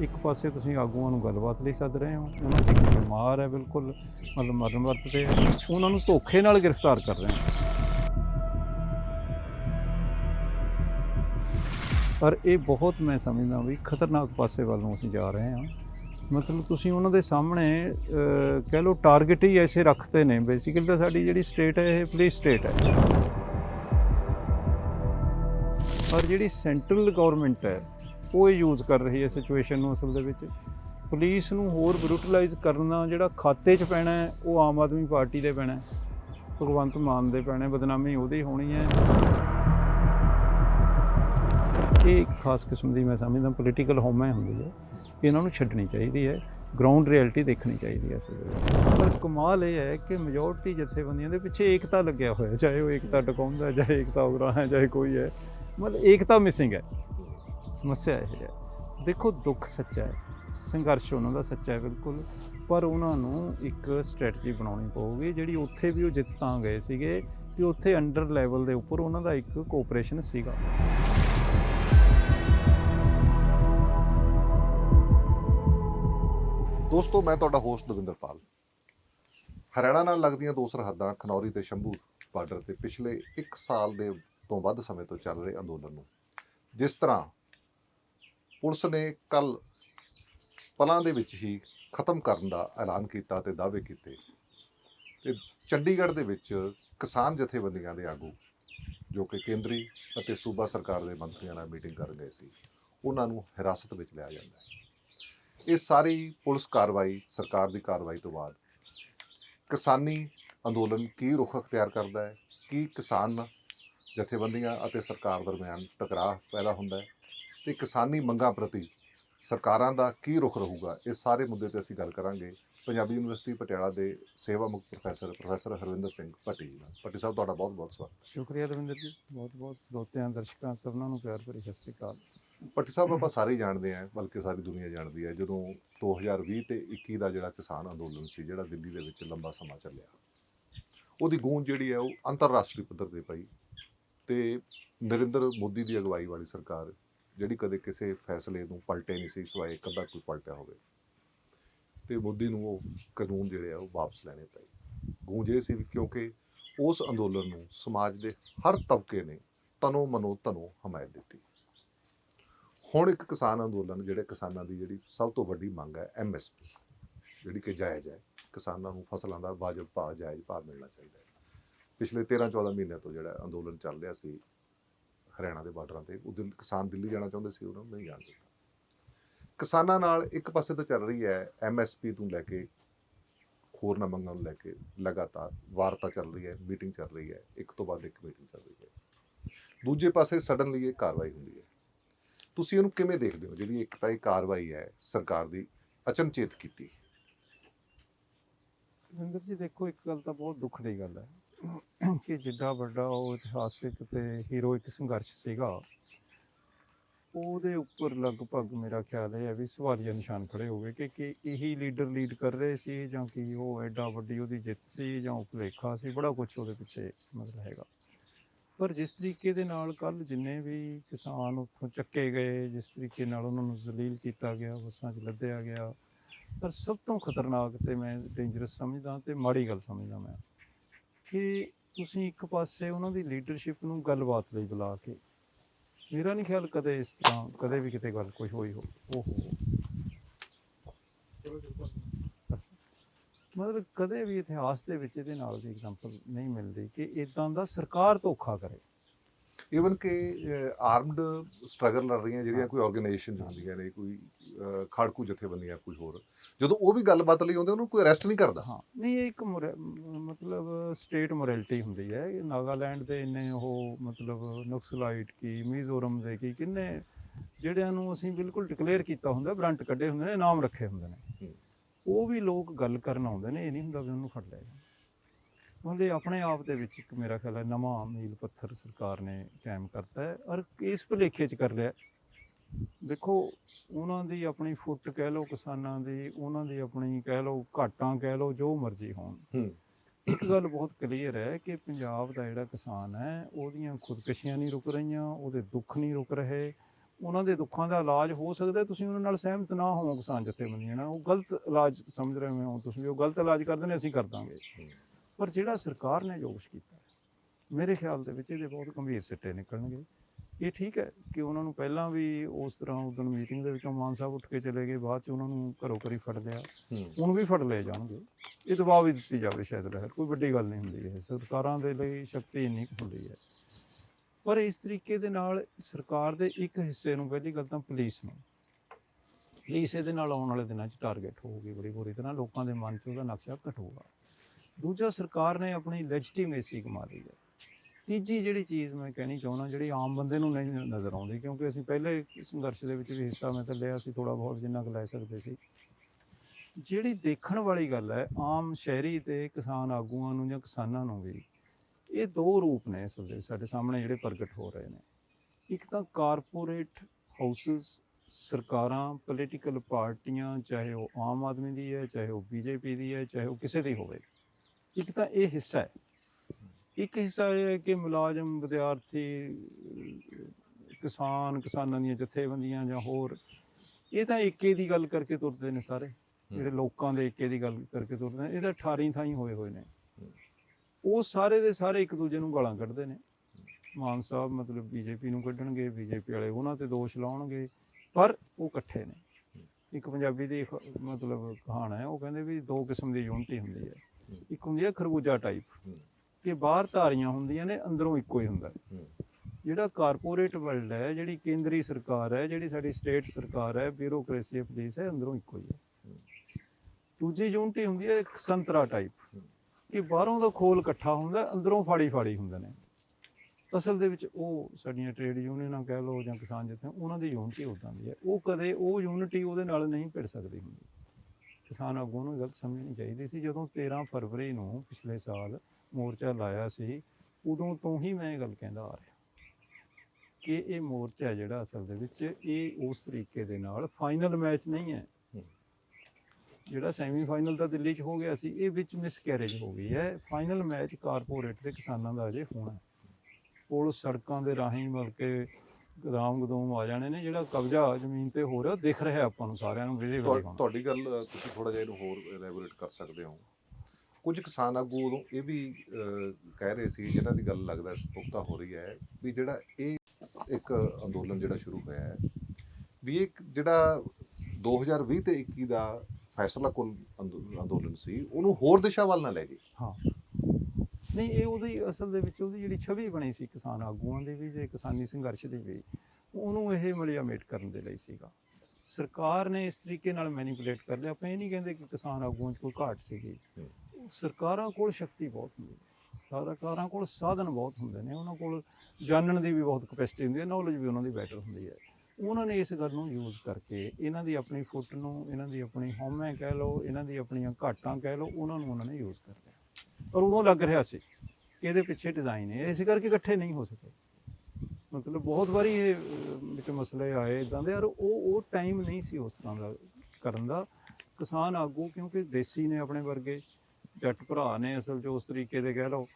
ਇੱਕ ਪਾਸੇ ਤੁਸੀਂ ਆਗੂਆਂ ਨੂੰ ਗੱਲਬਾਤ ਲਈ ਸੱਦ ਰਹੇ ਹੋ ਉਹਨਾਂ ਦੀ ਬਿਮਾਰ ਹੈ ਬਿਲਕੁਲ ਮਤਲਬ ਮਰਨ ਵਰਤ ਤੇ ਹੈ। ਉਹਨਾਂ ਨੂੰ ਧੋਖੇ ਨਾਲ ਗ੍ਰਿਫਤਾਰ ਕਰ ਰਹੇ ਹੋ ਪਰ ਇਹ ਬਹੁਤ ਮੈਂ ਸਮਝਦਾ ਵੀ ਖਤਰਨਾਕ ਪਾਸੇ ਵੱਲ ਨੂੰ ਅਸੀਂ ਜਾ ਰਹੇ ਹਾਂ ਮਤਲਬ ਤੁਸੀਂ ਉਹਨਾਂ ਦੇ ਸਾਹਮਣੇ ਅਹ, ਕਹਿ ਲਓ ਟਾਰਗੇਟ ਹੀ ਐਸੇ ਰੱਖਦੇ ਨੇ ਬੇਸਿਕਲੀ ਤਾਂ ਸਾਡੀ ਜਿਹੜੀ ਸਟੇਟ ਹੈ ਇਹ ਪੁਲਿਸ ਸਟੇਟ ਹੈ ਪਰ ਜਿਹੜੀ ਸੈਂਟਰਲ ਗਵਰਨਮੈਂਟ ਹੈ ਉਹ ਇਹ ਯੂਜ਼ ਕਰ ਰਹੀ ਹੈ ਸਿਚੁਏਸ਼ਨ ਨੂੰ ਅਸਲ ਦੇ ਵਿੱਚ। ਪੁਲਿਸ ਨੂੰ ਹੋਰ ਬਰੂਟਲਾਈਜ਼ ਕਰਨਾ ਜਿਹੜਾ ਖਾਤੇ 'ਚ ਪੈਣਾ ਉਹ ਆਮ ਆਦਮੀ ਪਾਰਟੀ ਦੇ ਪੈਣਾ ਭਗਵੰਤ ਮਾਨ ਦੇ ਪੈਣੇ ਬਦਨਾਮੀ ਉਹਦੀ ਹੋਣੀ ਹੈ। ਇਹ ਇੱਕ ਖਾਸ ਕਿਸਮ ਦੀ ਮੈਂ ਸਮਝਦਾ ਪੋਲੀਟੀਕਲ ਹੋਮੈ ਹੁੰਦੀ ਹੈ। ਇਹਨਾਂ ਨੂੰ ਛੱਡਣੀ ਚਾਹੀਦੀ ਹੈ ਗਰਾਊਂਡ ਰਿਐਲਿਟੀ ਦੇਖਣੀ ਚਾਹੀਦੀ ਹੈ ਅਸਲ ਪਰ ਕਮਾਲ ਇਹ ਹੈ ਕਿ ਮੈਜੋਰਟੀ ਜਥੇਬੰਦੀਆਂ ਦੇ ਪਿੱਛੇ ਏਕਤਾ ਲੱਗਿਆ ਹੋਇਆ ਚਾਹੇ ਉਹ ਏਕਤਾ ਟਿਕਾਉਂਦਾ ਚਾਹੇ ਏਕਤਾ ਉਗਰਾ ਹੈ, ਚਾਹੇ ਕੋਈ ਹੈ। ਮਤਲਬ ਏਕਤਾ ਮਿਸਿੰਗ ਹੈ। ਸਮੱਸਿਆ ਇਹ ਹੈ। ਦੇਖੋ, ਦੁੱਖ ਸੱਚਾ ਹੈ। ਸੰਘਰਸ਼ ਉਹਨਾਂ ਦਾ ਸੱਚਾ ਹੈ ਬਿਲਕੁਲ। ਪਰ ਉਹਨਾਂ ਨੂੰ ਇੱਕ ਸਟ੍ਰੈਟਜੀ ਬਣਾਉਣੀ ਪਊਗੀ, ਜਿਹੜੀ ਉੱਥੇ ਵੀ ਉਹ ਜਿੱਤ ਤਾਂ ਗਏ ਸੀਗੇ ਕਿ ਉੱਥੇ ਅੰਡਰ ਲੈਵਲ ਦੇ ਉੱਪਰ ਉਹਨਾਂ ਦਾ ਇੱਕ ਕੋਆਪਰੇਸ਼ਨ ਸੀਗਾ। ਦੋਸਤੋ, ਮੈਂ ਤੁਹਾਡਾ ਹੋਸਟ ਦਵਿੰਦਰਪਾਲ ਹਰਿਆਣਾ ਨਾਲ ਲੱਗਦੀਆਂ ਦੋ ਸਰਹੱਦਾਂ, ਖਨੌਰੀ ਤੇ ਸ਼ੰਭੂ, ਬਾਰਡਰ ਤੇ ਪਿਛਲੇ 1 ਸਾਲ ਦੇ ਤੋਂ ਵੱਧ ਸਮੇਂ ਤੋਂ ਚੱਲ ਰਹੇ ਅੰਦੋਲਨ ਨੂੰ। ਜਿਸ ਤਰ੍ਹਾਂ ਪੁਲਿਸ ਨੇ ਕੱਲ ਪਲਾਂ ਦੇ ਵਿੱਚ ਹੀ ਖਤਮ ਕਰਨ ਦਾ ਐਲਾਨ ਕੀਤਾ ਤੇ ਦਾਅਵੇ ਕੀਤੇ। ਤੇ ਚੰਡੀਗੜ੍ਹ ਦੇ ਵਿੱਚ ਕਿਸਾਨ ਜਥੇਬੰਦੀਆਂ ਦੇ ਆਗੂ, ਜੋ ਕਿ ਕੇਂਦਰੀ ਅਤੇ ਸੂਬਾ ਸਰਕਾਰ ਦੇ ਮੰਤਰੀਆਂ ਨਾਲ ਮੀਟਿੰਗ ਕਰਨ ਗਏ ਸੀ, ਉਹਨਾਂ ਨੂੰ ਹਿਰਾਸਤ ਵਿੱਚ ਲਿਆ ਜਾਂਦਾ ਹੈ। ਇਹ ਸਾਰੀ ਪੁਲਿਸ ਕਾਰਵਾਈ, ਸਰਕਾਰ ਦੀ ਕਾਰਵਾਈ ਤੋਂ ਬਾਅਦ ਕਿਸਾਨੀ ਅੰਦੋਲਨ ਕੀ ਰੁਖ ਅਖਤਿਆਰ ਕਰਦਾ ਹੈ, ਕੀ ਕਿਸਾਨ ਜਥੇਬੰਦੀਆਂ ਅਤੇ ਸਰਕਾਰ ਦਰਮਿਆਨ ਟਕਰਾਅ ਪੈਦਾ ਹੁੰਦਾ ਹੈ ਤੇ ਕਿਸਾਨੀ ਮੰਗਾਂ ਪ੍ਰਤੀ ਸਰਕਾਰਾਂ ਦਾ ਕੀ ਰੁਖ ਰਹੂਗਾ? ਇਸ ਸਾਰੇ ਮੁੱਦੇ ਤੇ ਅਸੀਂ ਗੱਲ ਕਰਾਂਗੇ। ਪੰਜਾਬੀ ਯੂਨੀਵਰਸਿਟੀ ਪਟਿਆਲਾ ਦੇ ਸੇਵਾ ਮੁਕਤ ਪ੍ਰੋਫੈਸਰ ਪ੍ਰੋਫੈਸਰ ਹਰਵਿੰਦਰ ਸਿੰਘ ਭੱਟੀ ਜੀ ਨਾਲ। ਭੱਟੀ ਸਾਹਿਬ ਤੁਹਾਡਾ ਬਹੁਤ ਬਹੁਤ ਸਵਾਗਤ। ਸ਼ੁਕਰੀਆ ਦਵਿੰਦਰ ਜੀ। ਬਹੁਤ ਬਹੁਤ ਸਰੋਤਿਆਂ ਦਰਸ਼ਕਾਂ ਸਭਨਾਂ ਨੂੰ ਪਿਆਰ ਭਰੀ ਸਤਿ ਸ੍ਰੀ ਅਕਾਲ। ਭੱਟੀ ਸਾਹਿਬ ਆਪਾਂ ਸਾਰੇ ਜਾਣਦੇ ਹਾਂ ਬਲਕਿ ਸਾਰੀ ਦੁਨੀਆ ਜਾਣਦੀ ਹੈ ਜਦੋਂ 2020 ਤੇ 21 ਦਾ ਜਿਹੜਾ ਕਿਸਾਨ ਅੰਦੋਲਨ ਸੀ ਜਿਹੜਾ ਦਿੱਲੀ ਦੇ ਵਿੱਚ ਲੰਬਾ ਸਮਾਂ ਚੱਲਿਆ ਉਹਦੀ ਗੂੰਜ ਜਿਹੜੀ ਹੈ ਉਹ ਅੰਤਰਰਾਸ਼ਟਰੀ ਪੱਧਰ ਤੇ ਪਈ ਤੇ ਨਰਿੰਦਰ ਮੋਦੀ ਦੀ ਅਗਵਾਈ ਵਾਲੀ ਸਰਕਾਰ ਜਿਹੜੀ ਕਦੇ ਕਿਸੇ ਫੈਸਲੇ ਨੂੰ ਪਲਟੇ ਨਹੀਂ ਸੀ, ਸਵਾਏ ਇੱਕ ਅੱਧਾ ਕੋਈ ਪਲਟਿਆ ਹੋਵੇ। ਤੇ ਮੋਦੀ ਨੂੰ ਉਹ ਕਾਨੂੰਨ ਜਿਹੜੇ ਆ, ਉਹ ਵਾਪਸ ਲੈਣੇ ਪਏ। ਗੂੰਜ ਇਹ ਸੀ ਵੀ ਕਿਉਂਕਿ ਉਸ ਅੰਦੋਲਨ ਨੂੰ ਸਮਾਜ ਦੇ ਹਰ ਤਬਕੇ ਨੇ ਤਨੋ ਮਨੋ ਤਨੋ ਹਮਾਇਤ ਦਿੱਤੀ। ਹੁਣ ਇੱਕ ਕਿਸਾਨ ਅੰਦੋਲਨ, ਜਿਹੜੇ ਕਿਸਾਨਾਂ ਦੀ ਜਿਹੜੀ ਸਭ ਤੋਂ ਵੱਡੀ ਮੰਗ ਹੈ ਐਮਐਸਪੀ ਜਿਹੜੀ ਕਿ ਜਾਇਜ਼ ਹੈ। ਕਿਸਾਨਾਂ ਨੂੰ ਫਸਲਾਂ ਦਾ ਵਾਜਬ ਭਾਅ ਜਾਇਜ਼ ਭਾਅ ਮਿਲਣਾ ਚਾਹੀਦਾ ਹੈ। ਪਿਛਲੇ 13-14 ਮਹੀਨਿਆਂ ਤੋਂ ਜਿਹੜਾ ਅੰਦੋਲਨ ਚੱਲ ਰਿਹਾ ਸੀ ਹਰਿਆਣਾ ਦੇ ਬਾਰਡਰਾਂ ਤੇ, ਉਹ ਦਿਲ, ਕਿਸਾਨ ਦਿੱਲੀ ਜਾਣਾ ਚਾਹੁੰਦੇ ਸੀ, ਉਹਨਾਂ ਨੂੰ ਨਹੀਂ ਜਾਣ ਦਿੱਤਾ। ਕਿਸਾਨਾਂ ਨਾਲ ਇੱਕ ਪਾਸੇ ਤਾਂ ਚੱਲ ਰਹੀ ਹੈ ਐਮਐਸਪੀ ਤੋਂ ਲੈ ਕੇ, ਹੋਰਨਾਂ ਮੰਗਾਂ ਨੂੰ ਲੈ ਕੇ ਲਗਾਤਾਰ ਵਾਰਤਾ ਚੱਲ ਰਹੀ ਹੈ, ਮੀਟਿੰਗ ਚੱਲ ਰਹੀ ਹੈ, ਇੱਕ ਤੋਂ ਬਾਅਦ ਇੱਕ ਮੀਟਿੰਗ ਚੱਲ ਰਹੀ ਹੈ। ਦੂਜੇ ਪਾਸੇ ਸਡਨਲੀ ਇਹ ਕਾਰਵਾਈ ਹੁੰਦੀ ਹੈ। ਤੁਸੀਂ ਇਹਨੂੰ ਕਿਵੇਂ ਦੇਖਦੇ ਹੋ? ਜਿਹੜੀ ਇੱਕ ਤਾਂ ਇਹ ਕਾਰਵਾਈ ਹੈ, ਸਰਕਾਰ ਦੀ ਅਚਨਚੇਤ ਕੀਤੀ। ਦਵਿੰਦਰ ਜੀ, ਦੇਖੋ, ਇੱਕ ਗੱਲ ਤਾਂ ਬਹੁਤ ਦੁੱਖ ਦੀ ਗੱਲ ਹੈ। ਕਿ ਜਿੱਡਾ ਵੱਡਾ ਉਹ ਇਤਿਹਾਸਿਕ ਤੇ ਹੀਰੋਇਕ ਸੰਘਰਸ਼ ਸੀਗਾ, ਉਹਦੇ ਉੱਪਰ ਲਗਭਗ ਮੇਰਾ ਖਿਆਲ ਇਹ ਹੈ ਵੀ ਸਵਾਲੀਆ ਨਿਸ਼ਾਨ ਖੜੇ ਹੋ ਗਏ ਕਿ ਕਿ ਇਹੀ ਲੀਡਰ ਲੀਡ ਕਰ ਰਹੇ ਸੀ ਜਾਂ ਕਿ ਉਹ ਐਡਾ ਵੱਡੀ ਉਹਦੀ ਜਿੱਤ ਸੀ ਜਾਂ ਉਹ ਭੁਲੇਖਾ ਸੀ, ਬੜਾ ਕੁਝ ਉਹਦੇ ਪਿੱਛੇ ਮਤਲਬ ਹੈਗਾ। ਪਰ ਜਿਸ ਤਰੀਕੇ ਦੇ ਨਾਲ ਕੱਲ ਜਿੰਨੇ ਵੀ ਕਿਸਾਨ ਉੱਥੋਂ ਚੱਕੇ ਗਏ, ਜਿਸ ਤਰੀਕੇ ਨਾਲ ਉਹਨਾਂ ਨੂੰ ਜ਼ਲੀਲ ਕੀਤਾ ਗਿਆ, ਬੱਸਾਂ 'ਚ ਲੱਦਿਆ ਗਿਆ, ਪਰ ਸਭ ਤੋਂ ਖਤਰਨਾਕ ਤੇ ਮੈਂ ਡੇਂਜਰਸ ਸਮਝਦਾ ਤੇ ਮਾੜੀ ਗੱਲ ਸਮਝਦਾ ਮੈਂ ਕਿ ਤੁਸੀਂ ਇੱਕ ਪਾਸੇ ਉਹਨਾਂ ਦੀ ਲੀਡਰਸ਼ਿਪ ਨੂੰ ਗੱਲਬਾਤ ਲਈ ਬੁਲਾ ਕੇ ਮੇਰਾ ਨਹੀਂ ਖਿਆਲ ਕਦੇ ਇਸ ਤਰ੍ਹਾਂ ਕਦੇ ਵੀ ਕਿਤੇ ਗੱਲ ਕੋਈ ਹੋਈ ਹੋ ਓਹੋ। ਮਤਲਬ ਕਦੇ ਵੀ ਇਤਿਹਾਸ ਦੇ ਵਿੱਚ ਇਹਦੇ ਨਾਲ ਦੀ ਐਗਜ਼ਾਮਪਲ ਨਹੀਂ ਮਿਲਦੀ ਕਿ ਇਦਾਂ ਦਾ ਸਰਕਾਰ ਧੋਖਾ ਕਰੇ। ਈਵਨ ਕਿ ਆਰਮਡ ਸਟਰਗਲ ਲੜ ਰਹੀਆਂ ਜਿਹੜੀਆਂ ਕੋਈ ਆਰਗੇਨਾਈਜੇਸ਼ਨ ਹੁੰਦੀਆਂ ਨੇ ਕੋਈ ਖਾੜਕੂ ਜਥੇਬੰਦੀਆਂ ਕੋਈ ਹੋਰ। ਜਦੋਂ ਉਹ ਵੀ ਗੱਲਬਾਤ ਲਈ ਆਉਂਦੇ ਉਹਨੂੰ ਕੋਈ ਅਰੈਸਟ ਨਹੀਂ ਕਰਦਾ। ਹਾਂ। ਨਹੀਂ ਇਹ ਇੱਕ ਮਤਲਬ ਸਟੇਟ ਮੋਰੈਲਿਟੀ ਹੁੰਦੀ ਹੈ। ਇਹ ਨਾਗਾਲੈਂਡ ਦੇ ਇੰਨੇ ਉਹ ਮਤਲਬ ਨਕਸਲਾਈਟ ਕੀ, ਮਿਜ਼ੋਰਮ ਦੇ ਕੀ, ਕਿੰਨੇ ਜਿਹੜਿਆਂ ਨੂੰ ਅਸੀਂ ਬਿਲਕੁਲ ਡਿਕਲੇਅਰ ਕੀਤਾ ਹੁੰਦਾ ਬ੍ਰਾਂਟ ਕੱਢੇ ਹੁੰਦੇ ਨੇ ਨਾਮ ਰੱਖੇ ਹੁੰਦੇ ਨੇ। ਉਹ ਵੀ ਲੋਕ ਗੱਲ ਕਰਨ ਆਉਂਦੇ ਨੇ, ਇਹ ਨਹੀਂ ਹੁੰਦਾ ਵੀ ਉਹਨੂੰ ਫੜ ਲਿਆ ਜਾਏ ਉਹਦੇ ਆਪਣੇ ਆਪ ਦੇ ਵਿੱਚ ਇੱਕ ਮੇਰਾ ਖਿਆਲ ਹੈ ਨਵਾਂ ਮੀਲ ਪੱਥਰ ਸਰਕਾਰ ਨੇ ਕਾਇਮ ਕਰਤਾ ਹੈ ਔਰ ਇਸ ਭੁਲੇਖੇ 'ਚ ਕਰ ਲਿਆ। ਦੇਖੋ, ਉਹਨਾਂ ਦੀ ਆਪਣੀ ਫੁੱਟ ਕਹਿ ਲਓ, ਕਿਸਾਨਾਂ ਦੀ, ਉਹਨਾਂ ਦੀ ਆਪਣੀ ਕਹਿ ਲਓ, ਘਾਟਾਂ ਕਹਿ ਲਓ, ਜੋ ਮਰਜ਼ੀ ਹੋਣ। ਇੱਕ ਗੱਲ ਬਹੁਤ ਕਲੀਅਰ ਹੈ ਕਿ ਪੰਜਾਬ ਦਾ ਜਿਹੜਾ ਕਿਸਾਨ ਹੈ, ਉਹਦੀਆਂ ਖੁਦਕਸ਼ੀਆਂ ਨਹੀਂ ਰੁਕ ਰਹੀਆਂ, ਉਹਦੇ ਦੁੱਖ ਨਹੀਂ ਰੁਕ ਰਹੇ। ਉਹਨਾਂ ਦੇ ਦੁੱਖਾਂ ਦਾ ਇਲਾਜ ਹੋ ਸਕਦਾ, ਤੁਸੀਂ ਉਹਨਾਂ ਨਾਲ ਸਹਿਮਤ ਨਾ ਹੋਵੋ ਕਿਸਾਨ ਜਥੇਬੰਦੀਆਂ ਨਾਲ। ਉਹ ਗਲਤ ਇਲਾਜ ਸਮਝ ਰਹੇ ਹੋ ਤੁਸੀਂ ਵੀ ਉਹ ਗਲਤ ਇਲਾਜ ਕਰਦੇ ਨੇ, ਅਸੀਂ ਕਰ ਦਾਂਗੇ। ਪਰ ਜਿਹੜਾ ਸਰਕਾਰ ਨੇ ਜੋ ਕੁਛ ਕੀਤਾ ਮੇਰੇ ਖਿਆਲ ਦੇ ਵਿੱਚ ਇਹਦੇ ਬਹੁਤ ਗੰਭੀਰ ਸਿੱਟੇ ਨਿਕਲਣਗੇ। ਇਹ ਠੀਕ ਹੈ ਕਿ ਉਹਨਾਂ ਨੂੰ ਪਹਿਲਾਂ ਵੀ ਉਸ ਤਰ੍ਹਾਂ ਉਦੋਂ ਮੀਟਿੰਗ ਦੇ ਵਿੱਚੋਂ ਮਾਨ ਸਾਹਿਬ ਉੱਠ ਕੇ ਚਲੇ ਗਏ ਬਾਅਦ ਚ ਉਹਨਾਂ ਨੂੰ ਘਰੋਂ ਘਰੀ ਫੜ ਲਿਆ। ਹੂੰ। ਹੁਣ ਵੀ ਫੜ ਲਏ ਜਾਣਗੇ। ਇਹ ਦਬਾਅ ਵੀ ਦਿੱਤੀ ਜਾਵੇ ਸ਼ਾਇਦ ਰਹਿ ਕੋਈ ਵੱਡੀ ਗੱਲ ਨਹੀਂ ਹੁੰਦੀ ਇਹ। ਸਰਕਾਰਾਂ ਦੇ ਲਈ ਸ਼ਕਤੀ ਇੰਨੀ ਕੁ ਹੁੰਦੀ ਹੈ। ਪਰ ਇਸ ਤਰੀਕੇ ਦੇ ਨਾਲ ਸਰਕਾਰ ਦੇ ਇੱਕ ਹਿੱਸੇ ਨੂੰ ਪਹਿਲੀ ਗੱਲ ਤਾਂ ਪੁਲਿਸ ਨੂੰ। ਪੁਲਿਸ ਇਹਦੇ ਨਾਲ ਆਉਣ ਵਾਲੇ ਦਿਨਾਂ 'ਚ ਟਾਰਗੇਟ ਹੋਊਗੀ ਬੜੀ ਬੁਰੀ ਤਰ੍ਹਾਂ ਲੋਕਾਂ ਦੇ ਮਨ 'ਚ ਉਹਦਾ ਨਕਸ਼ਾ ਘਟੂਗਾ। ਦੂਜਾ ਸਰਕਾਰ ਨੇ ਆਪਣੀ ਲੈਜੀਟੀਮੇਸੀ ਕਮਾ ਲਈ ਹੈ। ਤੀਜੀ ਜਿਹੜੀ ਚੀਜ਼ ਮੈਂ ਕਹਿਣੀ ਚਾਹੁੰਦਾ, ਜਿਹੜੀ ਆਮ ਬੰਦੇ ਨੂੰ ਨਹੀਂ ਨਜ਼ਰ ਆਉਂਦੀ, ਕਿਉਂਕਿ ਅਸੀਂ ਪਹਿਲੇ ਸੰਘਰਸ਼ ਦੇ ਵਿੱਚ ਵੀ ਹਿੱਸਾ ਮੈਂ ਤਾਂ ਲਿਆ ਸੀ ਥੋੜਾ ਬਹੁਤ ਜਿੰਨਾ ਕੁ ਲੈ ਸਕਦੇ ਸੀ। ਜਿਹੜੀ ਦੇਖਣ ਵਾਲੀ ਗੱਲ ਹੈ, ਆਮ ਸ਼ਹਿਰੀ ਤੇ ਕਿਸਾਨ ਆਗੂਆਂ ਨੂੰ ਜਾਂ ਕਿਸਾਨਾਂ ਨੂੰ ਵੀ, ਇਹ ਦੋ ਰੂਪ ਨੇ ਇਸ ਵੇਲੇ ਸਾਡੇ ਸਾਹਮਣੇ ਜਿਹੜੇ ਪ੍ਰਗਟ ਹੋ ਰਹੇ ਨੇ। ਇੱਕ ਤਾਂ ਕਾਰਪੋਰੇਟ ਹਾਊਸਸ, ਸਰਕਾਰਾਂ, ਪੋਲੀਟੀਕਲ ਪਾਰਟੀਆਂ, ਚਾਹੇ ਉਹ ਆਮ ਆਦਮੀ ਦੀ ਹੈ, ਚਾਹੇ ਉਹ ਬੀਜੇਪੀ ਦੀ ਹੈ, ਚਾਹੇ ਉਹ ਕਿਸੇ ਦੀ ਹੋਵੇ। ਇੱਕ ਤਾਂ ਇਹ ਹਿੱਸਾ ਹੈ। ਇੱਕ ਹਿੱਸਾ ਇਹ ਹੈ ਕਿ ਮੁਲਾਜ਼ਮ ਵਿਦਿਆਰਥੀ ਕਿਸਾਨ ਕਿਸਾਨਾਂ ਦੀਆਂ ਜਥੇਬੰਦੀਆਂ ਜਾਂ ਹੋਰ ਇਹ ਤਾਂ ਏਕੇ ਦੀ ਗੱਲ ਕਰਕੇ ਤੁਰਦੇ ਨੇ ਸਾਰੇ। ਜਿਹੜੇ ਲੋਕਾਂ ਦੇ ਏਕੇ ਦੀ ਗੱਲ ਕਰਕੇ ਤੁਰਦੇ ਨੇ ਇਹ ਤਾਂ 18 ਥਾਈਂ ਹੋਏ ਹੋਏ ਨੇ। ਉਹ ਸਾਰੇ ਦੇ ਸਾਰੇ ਇੱਕ ਦੂਜੇ ਨੂੰ ਗਾਲਾਂ ਕੱਢਦੇ ਨੇ। ਮਾਨ ਸਾਹਿਬ ਮਤਲਬ ਬੀਜੇਪੀ ਨੂੰ ਕੱਢਣਗੇ ਬੀਜੇਪੀ ਵਾਲੇ ਉਹਨਾਂ ਤੇ ਦੋਸ਼ ਲਾਉਣਗੇ ਪਰ ਉਹ ਇਕੱਠੇ ਨੇ। ਇੱਕ ਪੰਜਾਬੀ ਦੀ ਮਤਲਬ ਕਹਾਣ ਹੈ ਉਹ ਕਹਿੰਦੇ ਵੀ ਦੋ ਕਿਸਮ ਦੀ ਯੂਨਿਟੀ ਹੁੰਦੀ ਹੈ। ਇੱਕ ਹੁੰਦੀ ਹੈ ਖਰਬੂਜਾ ਟਾਈਪ। ਕਿ ਬਾਹਰ ਧਾਰੀਆਂ ਹੁੰਦੀਆਂ ਨੇ ਅੰਦਰੋਂ ਇੱਕੋ ਹੀ ਹੁੰਦਾ। ਜਿਹੜਾ ਕਾਰਪੋਰੇਟ ਵਰਲਡ ਹੈ ਜਿਹੜੀ ਕੇਂਦਰੀ ਸਰਕਾਰ ਹੈ ਜਿਹੜੀ ਸਾਡੀ ਸਟੇਟ ਸਰਕਾਰ ਹੈ ਬਿਊਰੋਕ੍ਰੇਸੀ ਪੁਲਿਸ ਹੈ ਅੰਦਰੋਂ ਇੱਕੋ ਹੀ ਹੈ। ਦੂਜੀ ਯੂਨਿਟੀ ਹੁੰਦੀ ਹੈ ਇੱਕ ਸੰਤਰਾ ਟਾਈਪ। ਕਿ ਬਾਹਰੋਂ ਦਾ ਖੋਲ ਇਕੱਠਾ ਹੁੰਦਾ ਅੰਦਰੋਂ ਫਾੜੀ ਫਾੜੀ ਹੁੰਦੇ ਨੇ। ਅਸਲ ਦੇ ਵਿੱਚ ਉਹ ਸਾਡੀਆਂ ਟ੍ਰੇਡ ਯੂਨੀਅਨਾਂ ਕਹਿ ਲਓ ਜਾਂ ਕਿਸਾਨ ਜਿੱਥੇ ਉਹਨਾਂ ਦੀ ਯੂਨਿਟੀ ਉਦਾਂ ਦੀ ਹੈ। ਉਹ ਕਦੇ ਉਹ ਯੂਨਿਟੀ ਉਹਦੇ ਨਾਲ ਨਹੀਂ ਭਿੜ ਸਕਦੀ ਹੁੰਦੀ। ਕਿਸਾਨ ਆਗੂ ਨੂੰ ਇਹ ਗੱਲ ਸਮਝਣੀ ਚਾਹੀਦੀ ਸੀ ਜਦੋਂ 13 ਫਰਵਰੀ ਨੂੰ ਪਿਛਲੇ ਸਾਲ ਮੋਰਚਾ ਲਾਇਆ ਸੀ ਉਦੋਂ ਤੋਂ ਹੀ ਮੈਂ ਇਹ ਗੱਲ ਕਹਿੰਦਾ ਆ ਰਿਹਾ। ਕਿ ਇਹ ਮੋਰਚਾ ਜਿਹੜਾ ਅਸਲ ਦੇ ਵਿੱਚ ਇਹ ਉਸ ਤਰੀਕੇ ਦੇ ਨਾਲ ਫਾਈਨਲ ਮੈਚ ਨਹੀਂ ਹੈ। ਜਿਹੜਾ ਸੈਮੀਫਾਈਨਲ ਤਾਂ ਦਿੱਲੀ 'ਚ ਹੋ ਗਿਆ ਸੀ ਇਹ ਵਿੱਚ ਮਿਸਕੈਰੇਜ ਹੋ ਗਈ ਹੈ। ਫਾਈਨਲ ਮੈਚ ਕਾਰਪੋਰੇਟ ਦੇ ਕਿਸਾਨਾਂ ਦਾ ਅਜੇ ਹੋਣਾ ਹੈ। ਪੁਲਿਸ ਸੜਕਾਂ ਦੇ ਰਾਹੀਂ ਮਤਲਬ ਕਿ ਗਦਾਮ ਗਦੂਮ ਆ ਜਾਣੇ ਨੇ ਜਿਹੜਾ ਕਬਜ਼ਾ ਜ਼ਮੀਨ ਤੇ ਹੋ ਰਿਹਾ ਉਹ ਦਿਖ ਰਿਹਾ ਆਪਾਂ ਨੂੰ ਸਾਰਿਆਂ ਨੂੰ ਵਿਜ਼ੀਬਲ ਤੁਹਾਡੀ ਗੱਲ ਤੁਸੀਂ ਥੋੜਾ ਜਿਹਾ ਇਹਨੂੰ ਹੋਰ ਐਲੈਬੋਰੇਟ ਕਰ ਸਕਦੇ ਹੋ। ਕੁਝ ਕਿਸਾਨ ਆਗੂ ਉਦੋਂ ਇਹ ਵੀ ਕਹਿ ਰਹੇ ਸੀ ਜਿਨ੍ਹਾਂ ਦੀ ਗੱਲ ਲੱਗਦਾ ਪੁਖਤਾ ਹੋ ਰਹੀ ਹੈ ਵੀ ਜਿਹੜਾ ਇਹ ਇੱਕ ਅੰਦੋਲਨ ਜਿਹੜਾ ਸ਼ੁਰੂ ਹੋਇਆ ਹੈ ਵੀ ਇਹ ਇੱਕ ਜਿਹੜਾ 2020 ਤੇ 21 ਦਾ ਫੈਸਲਾ ਕੁਲ ਅੰਦੋ- ਅੰਦੋਲਨ ਸੀ ਉਹਨੂੰ ਹੋਰ ਦਿਸ਼ਾ ਵੱਲ ਨਾ ਲੈ ਜੇ ਨਹੀਂ ਇਹ ਉਹਦੀ ਅਸਲ ਦੇ ਵਿੱਚ ਉਹਦੀ ਜਿਹੜੀ ਛਵੀ ਬਣੀ ਸੀ ਕਿਸਾਨ ਆਗੂਆਂ ਦੀ ਵੀ ਤੇ ਕਿਸਾਨੀ ਸੰਘਰਸ਼ ਦੀ ਵੀ ਉਹਨੂੰ ਇਹ ਮਲੀਆਮੇਟ ਕਰਨ ਦੇ ਲਈ ਸੀਗਾ। ਸਰਕਾਰ ਨੇ ਇਸ ਤਰੀਕੇ ਨਾਲ ਮੈਨੀਪੂਲੇਟ ਕਰ ਲਿਆ। ਆਪਾਂ ਇਹ ਨਹੀਂ ਕਹਿੰਦੇ ਕਿ ਕਿਸਾਨ ਆਗੂਆਂ 'ਚ ਕੋਈ ਘਾਟ ਸੀਗੀ। ਹੂੰ। ਸਰਕਾਰਾਂ ਕੋਲ ਸ਼ਕਤੀ ਬਹੁਤ ਹੁੰਦੀ ਹੈ। ਸਰਕਾਰਾਂ ਕੋਲ ਸਾਧਨ ਬਹੁਤ ਹੁੰਦੇ ਨੇ, ਉਹਨਾਂ ਕੋਲ ਜਾਣਨ ਦੀ ਵੀ ਬਹੁਤ ਕਪੈਸਿਟੀ ਹੁੰਦੀ ਹੈ ਨੌਲੇਜ ਵੀ ਉਹਨਾਂ ਦੀ ਬੈਟਰ ਹੁੰਦੀ ਹੈ। ਉਹਨਾਂ ਨੇ ਇਸ ਗੱਲ ਨੂੰ ਯੂਜ਼ ਕਰਕੇ ਇਹਨਾਂ ਦੀ ਆਪਣੀ ਫੁੱਟ ਨੂੰ, ਇਹਨਾਂ ਦੀ ਆਪਣੀ ਹਉਮੈ ਕਹਿ ਲਓ, ਇਹਨਾਂ ਦੀ ਆਪਣੀਆਂ ਘਾਟਾਂ ਕਹਿ ਲਓ, ਉਹਨਾਂ ਨੂੰ ਉਹਨਾਂ ਨੇ ਯੂਜ਼ ਕਰ ਲਿਆ। ਪਰ ਉਦੋਂ ਲੱਗ ਰਿਹਾ ਸੀ ਕਿ ਇਹਦੇ ਪਿੱਛੇ ਡਿਜ਼ਾਈਨ ਹੈ ਇਸ ਕਰਕੇ ਇਕੱਠੇ ਨਹੀਂ ਹੋ ਸਕੇ। ਮਤਲਬ ਬਹੁਤ ਵਾਰੀ ਇਹ ਵਿੱਚ ਮਸਲੇ ਆਏ ਇਦਾਂ ਦੇ ਯਾਰ ਉਹ ਉਹ ਟਾਈਮ ਨਹੀਂ ਸੀ ਉਸ ਤਰ੍ਹਾਂ ਦਾ ਕਰਨ ਦਾ। ਕਿਸਾਨ ਆਗੂ ਕਿਉਂਕਿ ਦੇਸੀ ਨੇ ਆਪਣੇ ਵਰਗੇ ਜੱਟ ਭਰਾ ਨੇ ਅਸਲ 'ਚ ਉਸ ਤਰੀਕੇ ਦੇ ਕਹਿ ਲਓ।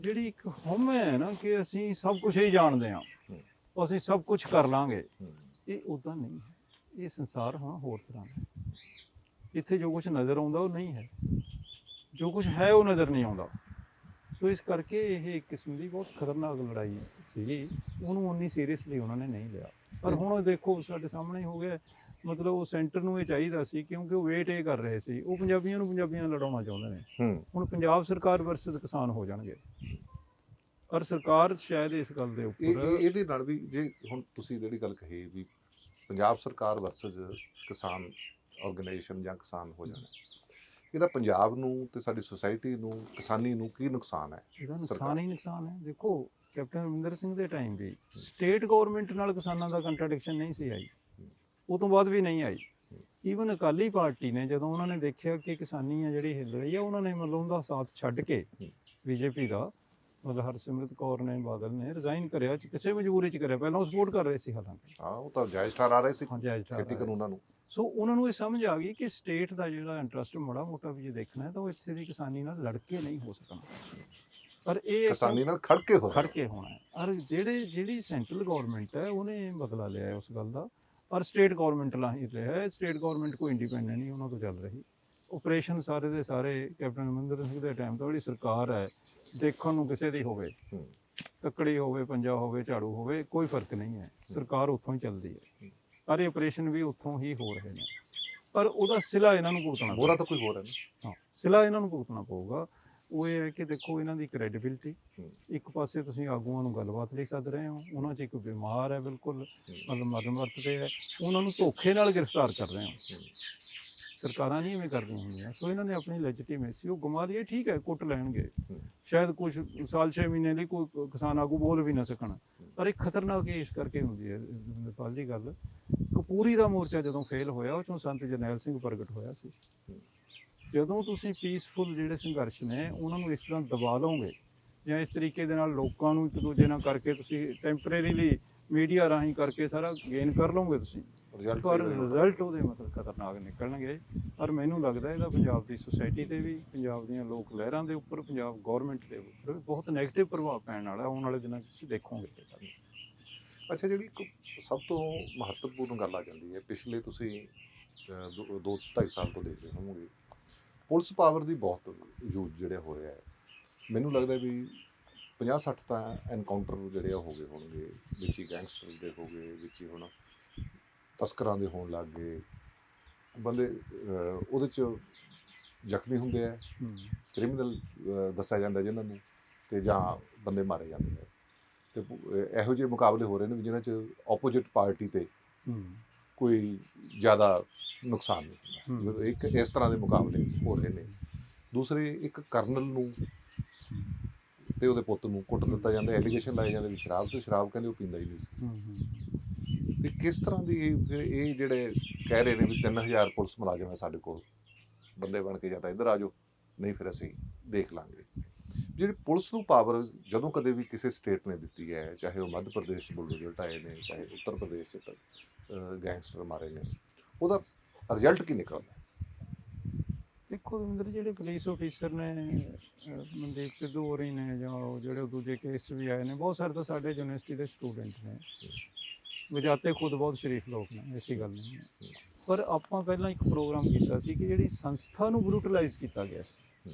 ਜਿਹੜੀ ਇੱਕ ਹਉਮੈ ਹੈ ਨਾ ਕਿ ਅਸੀਂ ਸਭ ਕੁਝ ਹੀ ਜਾਣਦੇ ਹਾਂ। ਹੂੰ। ਅਸੀਂ ਸਭ ਕੁਝ ਕਰ ਲਾਂਗੇ। ਇਹ ਉਦਾਂ ਨਹੀਂ ਹੈ। ਇਹ ਸੰਸਾਰ ਹੁਣ ਹੋਰ ਤਰ੍ਹਾਂ ਦਾ ਹੈ। ਇੱਥੇ ਜੋ ਕੁਝ ਨਜ਼ਰ ਆਉਂਦਾ ਉਹ ਨਹੀਂ ਹੈ। ਜੋ ਕੁਝ ਹੈ ਉਹ ਨਜ਼ਰ ਨਹੀਂ ਆਉਂਦਾ। ਸੋ ਇਸ ਕਰਕੇ ਇਹ ਇੱਕ ਕਿਸਮ ਦੀ ਬਹੁਤ ਖਤਰਨਾਕ ਲੜਾਈ ਸੀਗੀ। ਉਹਨੂੰ ਉਨੀ ਸੀਰੀਅਸਲੀ ਉਹਨਾਂ ਨੇ ਨਹੀਂ ਲਿਆ। ਪਰ ਹੁਣ ਦੇਖੋ ਸਾਡੇ ਸਾਹਮਣੇ ਹੋ ਗਿਆ ਮਤਲਬ ਉਹ ਸੈਂਟਰ ਨੂੰ ਇਹ ਚਾਹੀਦਾ ਸੀ ਕਿਉਂਕਿ ਉਹ ਵੇਟ ਇਹ ਕਰ ਰਹੇ ਸੀ। ਉਹ ਪੰਜਾਬੀਆਂ ਨੂੰ ਪੰਜਾਬੀਆਂ ਨਾਲ ਲੜਾਉਣਾ ਚਾਹੁੰਦੇ ਨੇ। ਹੂੰ। ਹੁਣ ਪੰਜਾਬ ਸਰਕਾਰ ਵਰਸਸ ਕਿਸਾਨ ਹੋ ਜਾਣਗੇ। ਪਰ ਸਰਕਾਰ ਸ਼ਾਇਦ ਇਸ ਗੱਲ ਦੇ ਉੱਪਰ ਇਹ- ਇਹਦੇ ਨਾਲ ਵੀ ਜੇ ਹੁਣ ਤੁਸੀਂ ਜਿਹੜੀ ਗੱਲ ਕਹੀ ਵੀ ਪੰਜਾਬ ਸਰਕਾਰ ਵਰਸਸ ਕਿਸਾਨ ਆਰਗੇਨਾਈਜੇਸ਼ਨ ਜਾਂ ਕਿਸਾਨ ਹੋ ਜਾਣਾ। ਇਹਦਾ ਪੰਜਾਬ ਨੂੰ ਤੇ ਸਾਡੀ ਸੁਸਾਇਟੀ ਨੂੰ ਕਿਸਾਨੀ ਨੂੰ ਕੀ ਨੁਕਸਾਨ ਹੈ? ਇਹਦਾ ਨੁਕਸਾਨ ਹੀ ਨੁਕਸਾਨ ਹੈ। ਦੇਖੋ ਕੈਪਟਨ ਅਮਰਿੰਦਰ ਸਿੰਘ ਦੇ ਟਾਈਮ ਵੀ ਸਟੇਟ ਗਵਰਨਮੈਂਟ ਨਾਲ ਕਿਸਾਨਾਂ ਦਾ ਕੰਟਰਡਿਕਸ਼ਨ ਨਹੀਂ ਸੀ ਆਈ। ਉਹ ਤੋਂ ਬਾਅਦ ਵੀ ਨਹੀਂ ਆਈ। ਈਵਨ ਅਕਾਲੀ ਪਾਰਟੀ ਨੇ ਜਦੋਂ ਉਹਨਾਂ ਨੇ ਦੇਖਿਆ ਕਿ ਕਿਸਾਨੀ ਆ ਜਿਹੜੀ ਹਿੱਲ ਰਹੀ ਆ ਉਹਨਾਂ ਨੇ ਮਤਲਬ ਉਹਦਾ ਸਾਥ ਛੱਡ ਕੇ ਬੀਜੇਪੀ ਦਾ ਮਤਲਬ ਹਰਸਿਮਰਤ ਕੌਰ ਨੇ ਬਾਦਲ ਨੇ ਰਿਜ਼ਾਈਨ ਕਰਿਆ ਕਿਸੇ ਮਜਬੂਰੀ ਚ ਕਰਿਆ। ਪਹਿਲਾਂ ਉਹ ਸਪੋਰਟ ਕਰ ਰਹੇ ਸੀ ਹਾਲਾਂਕਿ। ਹਾਂ ਉਹ ਤਾਂ ਜਾਇਜ਼ ਠਹਿਰਾ ਰਹੇ ਸੀ। ਖੇਤੀ। ਕਾਨੂੰਨਾਂ ਨੂੰ। ਸੋ ਉਹਨਾਂ ਨੂੰ ਇਹ ਸਮਝ ਆ ਗਈ ਕਿ ਸਟੇਟ ਦਾ ਜਿਹੜਾ ਇੰਟਰਸਟ ਮਾੜਾ ਮੋਟਾ ਵੀ ਜੇ ਦੇਖਣਾ ਹੈ ਤਾਂ ਉਹ ਇੱਥੇ ਦੀ ਕਿਸਾਨੀ ਨਾਲ ਲੜ ਕੇ ਨਹੀਂ ਹੋ ਸਕਣਾ। ਪਰ ਇਹ ਕਿਸਾਨੀ ਨਾਲ ਖੜ ਕੇ ਹੋ। ਖੜ ਕੇ ਹੋਣਾ ਹੈ। ਔਰ ਜਿਹੜੇ ਜਿਹੜੀ ਸੈਂਟਰਲ ਗਵਰਨਮੈਂਟ ਹੈ ਉਹਨੇ ਬਦਲਾ ਲਿਆ ਉਸ ਗੱਲ ਦਾ। ਔਰ ਸਟੇਟ ਗਵਰਨਮੈਂਟ ਲਾ ਹੀ ਰਿਹਾ ਹੈ। ਸਟੇਟ ਗਵਰਨਮੈਂਟ ਕੋਈ ਇੰਡੀਪੈਂਡੈਂਟ ਨਹੀਂ ਉਹਨਾਂ ਤੋਂ ਚੱਲ ਰਹੀ। ਆਪਰੇਸ਼ਨ ਸਾਰੇ ਦੇ ਸਾਰੇ ਕੈਪਟਨ ਅਮਰਿੰਦਰ ਸਿੰਘ ਦੇ ਟਾਈਮ ਤੋਂ ਜਿਹੜੀ ਸਰਕਾਰ ਹੈ ਦੇਖਣ ਨੂੰ ਕਿਸੇ ਦੀ ਹੋਵੇ। ਤੱਕੜੀ ਹੋਵੇ ਪੰਜਾ ਹੋਵੇ ਝਾੜੂ ਹੋਵੇ ਕੋਈ ਫ਼ਰਕ ਨਹੀਂ ਹੈ। ਸਰਕਾਰ ਉੱਥੋਂ ਹੀ ਚੱਲਦੀ ਹੈ। ਸਾਰੇ ਆਪਰੇਸ਼ਨ ਵੀ ਉੱਥੋਂ ਹੀ ਹੋ ਰਹੇ ਨੇ। ਪਰ ਉਹਦਾ ਸਿਲਾ ਇਹਨਾਂ ਨੂੰ ਭੁਗਤਣਾ ਮੋਰਾ ਤਾਂ ਕੋਈ ਹੋਰ ਹੈ ਨਾ ਹਾਂ ਸਿਲਾ ਇਹਨਾਂ ਨੂੰ ਭੁਗਤਣਾ ਪਊਗਾ। ਉਹ ਇਹ ਹੈ ਕਿ ਦੇਖੋ ਇਹਨਾਂ ਦੀ ਕ੍ਰੈਡੀਬਿਲਿਟੀ। ਇੱਕ ਪਾਸੇ ਤੁਸੀਂ ਆਗੂਆਂ ਨੂੰ ਗੱਲਬਾਤ ਲਈ ਸੱਦ ਰਹੇ ਹੋ ਉਹਨਾਂ 'ਚ ਇੱਕ ਬਿਮਾਰ ਹੈ ਬਿਲਕੁਲ ਮਤਲਬ ਮਰਨ ਵਰਤਦੇ ਹੈ ਉਹਨਾਂ ਨੂੰ ਧੋਖੇ ਨਾਲ ਗ੍ਰਿਫਤਾਰ ਕਰ ਰਹੇ ਹੋ। ਸਰਕਾਰਾਂ ਨਹੀਂ ਐਵੇਂ ਕਰਦੀਆਂ ਹੁੰਦੀਆਂ ਸੋ ਇਹਨਾਂ ਨੇ ਆਪਣੀ ਲੈਜੀਟੀਮੇਸੀ ਉਹ ਗਮਾ ਲਈ ਠੀਕ ਹੈ ਕੁੱਟ ਲੈਣਗੇ। ਸ਼ਾਇਦ ਕੁਝ ਸਾਲ 6 ਮਹੀਨੇ ਲਈ ਕੋਈ ਕਿਸਾਨ ਆਗੂ ਬੋਲ ਵੀ ਨਾ ਸਕਣ। ਪਰ ਇਹ ਖਤਰਨਾਕ ਇਸ ਕਰਕੇ ਹੁੰਦੀ ਹੈ ਨੇਪਾਲ ਦੀ ਗੱਲ। ਕਪੂਰੀ ਦਾ ਮੋਰਚਾ ਜਦੋਂ ਫੇਲ ਹੋਇਆ ਉਹ ਚੋਂ ਸੰਤ ਜਰਨੈਲ ਸਿੰਘ ਪ੍ਰਗਟ ਹੋਇਆ ਸੀ। ਜਦੋਂ ਤੁਸੀਂ ਪੀਸਫੁਲ ਜਿਹੜੇ ਸੰਘਰਸ਼ ਨੇ ਉਹਨਾਂ ਨੂੰ ਇਸ ਤਰ੍ਹਾਂ ਦਬਾ ਲਓਗੇ ਜਾਂ ਇਸ ਤਰੀਕੇ ਦੇ ਨਾਲ ਲੋਕਾਂ ਨੂੰ ਇੱਕ ਦੂਜੇ ਨਾਲ ਕਰਕੇ ਤੁਸੀਂ ਟੈਂਪਰੇਰੀਲੀ ਮੀਡੀਆ ਰਾਹੀਂ ਕਰਕੇ ਸਾਰਾ ਗੇਨ ਕਰ ਲਓਗੇ ਤੁਸੀਂ? ਰਿਜ਼ਲਟ ਪਰ ਰਿਜ਼ਲਟ ਉਹਦੇ ਮਤਲਬ ਖਤਰਨਾਕ ਨਿਕਲਣਗੇ। ਔਰ ਮੈਨੂੰ ਲੱਗਦਾ ਇਹਦਾ ਪੰਜਾਬ ਦੀ ਸੁਸਾਇਟੀ ਤੇ ਵੀ ਪੰਜਾਬ ਦੀਆਂ ਲੋਕ ਲਹਿਰਾਂ ਦੇ ਉੱਪਰ ਪੰਜਾਬ ਗਵਰਨਮੈਂਟ ਦੇ ਉੱਪਰ ਵੀ ਬਹੁਤ 네ਗੇਟਿਵ ਪ੍ਰਭਾਵ ਪੈਣ ਵਾਲਾ ਆਉਣ ਵਾਲੇ ਦਿਨਾਂ 'ਚ ਤੁਸੀਂ ਦੇਖੋਗੇ। ਅੱਛਾ ਜਿਹੜੀ ਇੱਕ ਸਭ ਤੋਂ ਮਹੱਤਵਪੂਰਨ ਗੱਲ ਆ ਜਾਂਦੀ ਹੈ ਪਿਛਲੇ ਤੁਸੀਂ ਅਹ, ਦੋ- ਦੋ ਢਾਈ ਸਾਲ ਤੋਂ ਦੇਖਦੇ ਹੋਵੋਗੇ ਪੁਲਿਸ ਪਾਵਰ ਦੀ ਬਹੁਤ ਯੂਜ਼ ਜਿਹੜੇ ਹੋ ਰਿਹਾ ਹੈ। ਮੈਨੂੰ ਲੱਗਦਾ ਵੀ 50 60 ਤਾਂ ਐਨਕਾਊਂਟਰ ਜਿਹੜੇ ਆ ਹੋ ਗਏ ਹੋਣਗੇ। ਵਿੱਚ ਹੀ ਗੈਂਗਸਟਰਸ ਦੇ ਹੋ ਗਏ ਵਿੱਚ ਹੀ ਹੁਣ ਤਸਕਰਾਂ ਦੇ ਹੋਣ ਲੱਗ ਗਏ। ਬੰਦੇ ਉਹਦੇ ਚ ਜ਼ਖਮੀ ਹੁੰਦੇ ਆ। ਕ੍ਰਿਮੀਨਲ ਦੱਸਿਆ ਜਾਂਦਾ ਜਿਨ੍ਹਾਂ ਨੂੰ ਤੇ ਜਾਂ ਬੰਦੇ ਮਾਰੇ ਜਾਂਦੇ ਆ। ਤੇ ਇਹੋ ਜਿਹੇ ਮੁਕਾਬਲੇ ਹੋ ਰਹੇ ਨੇ ਵੀ ਜਿਨ੍ਹਾਂ 'ਚ ਆਪੋਜੀਟ ਪਾਰਟੀ ਤੇ ਕੋਈ ਜ਼ਿਆਦਾ ਨੁਕਸਾਨ ਨਹੀਂ ਹੁੰਦਾ। ਜਦੋਂ ਇੱਕ ਇਸ ਤਰ੍ਹਾਂ ਦੇ ਮੁਕਾਬਲੇ ਹੋ ਰਹੇ ਨੇ ਦੂਸਰੇ ਇੱਕ ਕਰਨਲ ਨੂੰ ਤੇ ਉਹਦੇ ਪੁੱਤ ਨੂੰ ਕੁੱਟ ਦਿੱਤਾ ਜਾਂਦਾ ਐਲੀਗੇਸ਼ਨ ਲਾਏ ਜਾਂਦੇ ਵੀ ਸ਼ਰਾਬ ਤੇ ਸ਼ਰਾਬ ਕਹਿੰਦੇ ਉਹ ਪੀਂਦਾ ਹੀ ਨਹੀਂ ਸੀ। ਤੇ ਕਿਸ ਤਰ੍ਹਾਂ ਦੀ ਇਹ ਫਿਰ ਇਹ ਜਿਹੜੇ ਕਹਿ ਰਹੇ ਨੇ ਵੀ 3000 ਪੁਲਿਸ ਮੁਲਾਜ਼ਮ ਹੈ ਸਾਡੇ ਕੋਲ ਬੰਦੇ ਬਣ ਕੇ ਜਾਂ ਤਾਂ ਇੱਧਰ ਆ ਜਾਓ ਨਹੀਂ ਫਿਰ ਅਸੀਂ ਦੇਖ ਲਾਂਗੇ। ਜਿਹੜੀ ਪੁਲਿਸ ਨੂੰ ਪਾਵਰ ਜਦੋਂ ਕਦੇ ਵੀ ਕਿਸੇ ਸਟੇਟ ਨੇ ਦਿੱਤੀ ਹੈ, ਚਾਹੇ ਉਹ ਮੱਧ ਪ੍ਰਦੇਸ਼ ਚ ਬੁਲਡੋਜ਼ਰ ਢਾਏ ਨੇ, ਚਾਹੇ ਉੱਤਰ ਪ੍ਰਦੇਸ਼ ਚ ਗੈਂਗਸਟਰ ਮਾਰੇ ਨੇ, ਉਹਦਾ ਰਿਜ਼ਲਟ ਕੀ ਨਿਕਲਦਾ? ਦੇਖੋ ਦਵਿੰਦਰ ਜਿਹੜੇ ਪੁਲਿਸ ਅਫੀਸਰ ਨੇ ਮਨਦੀਪ ਸਿੱਧੂ ਹੋ ਰਹੀ ਨੇ ਜਾਂ ਉਹ ਜਿਹੜੇ ਦੂਜੇ ਕੇਸ ਵੀ ਆਏ ਨੇ, ਬਹੁਤ ਸਾਰੇ ਤਾਂ ਸਾਡੇ ਯੂਨੀਵਰਸਿਟੀ ਦੇ ਸਟੂਡੈਂਟ ਨੇ। ਵਜਾਤੇ ਖੁਦ ਬਹੁਤ ਸ਼ਰੀਫ ਲੋਕ ਨੇ, ਐਸੀ ਗੱਲ ਨਹੀਂ ਹੈ। ਪਰ ਆਪਾਂ ਪਹਿਲਾਂ ਇੱਕ ਪ੍ਰੋਗਰਾਮ ਕੀਤਾ ਸੀ ਕਿ ਜਿਹੜੀ ਸੰਸਥਾ ਨੂੰ ਬਰੂਟਲਾਈਜ਼ ਕੀਤਾ ਗਿਆ ਸੀ।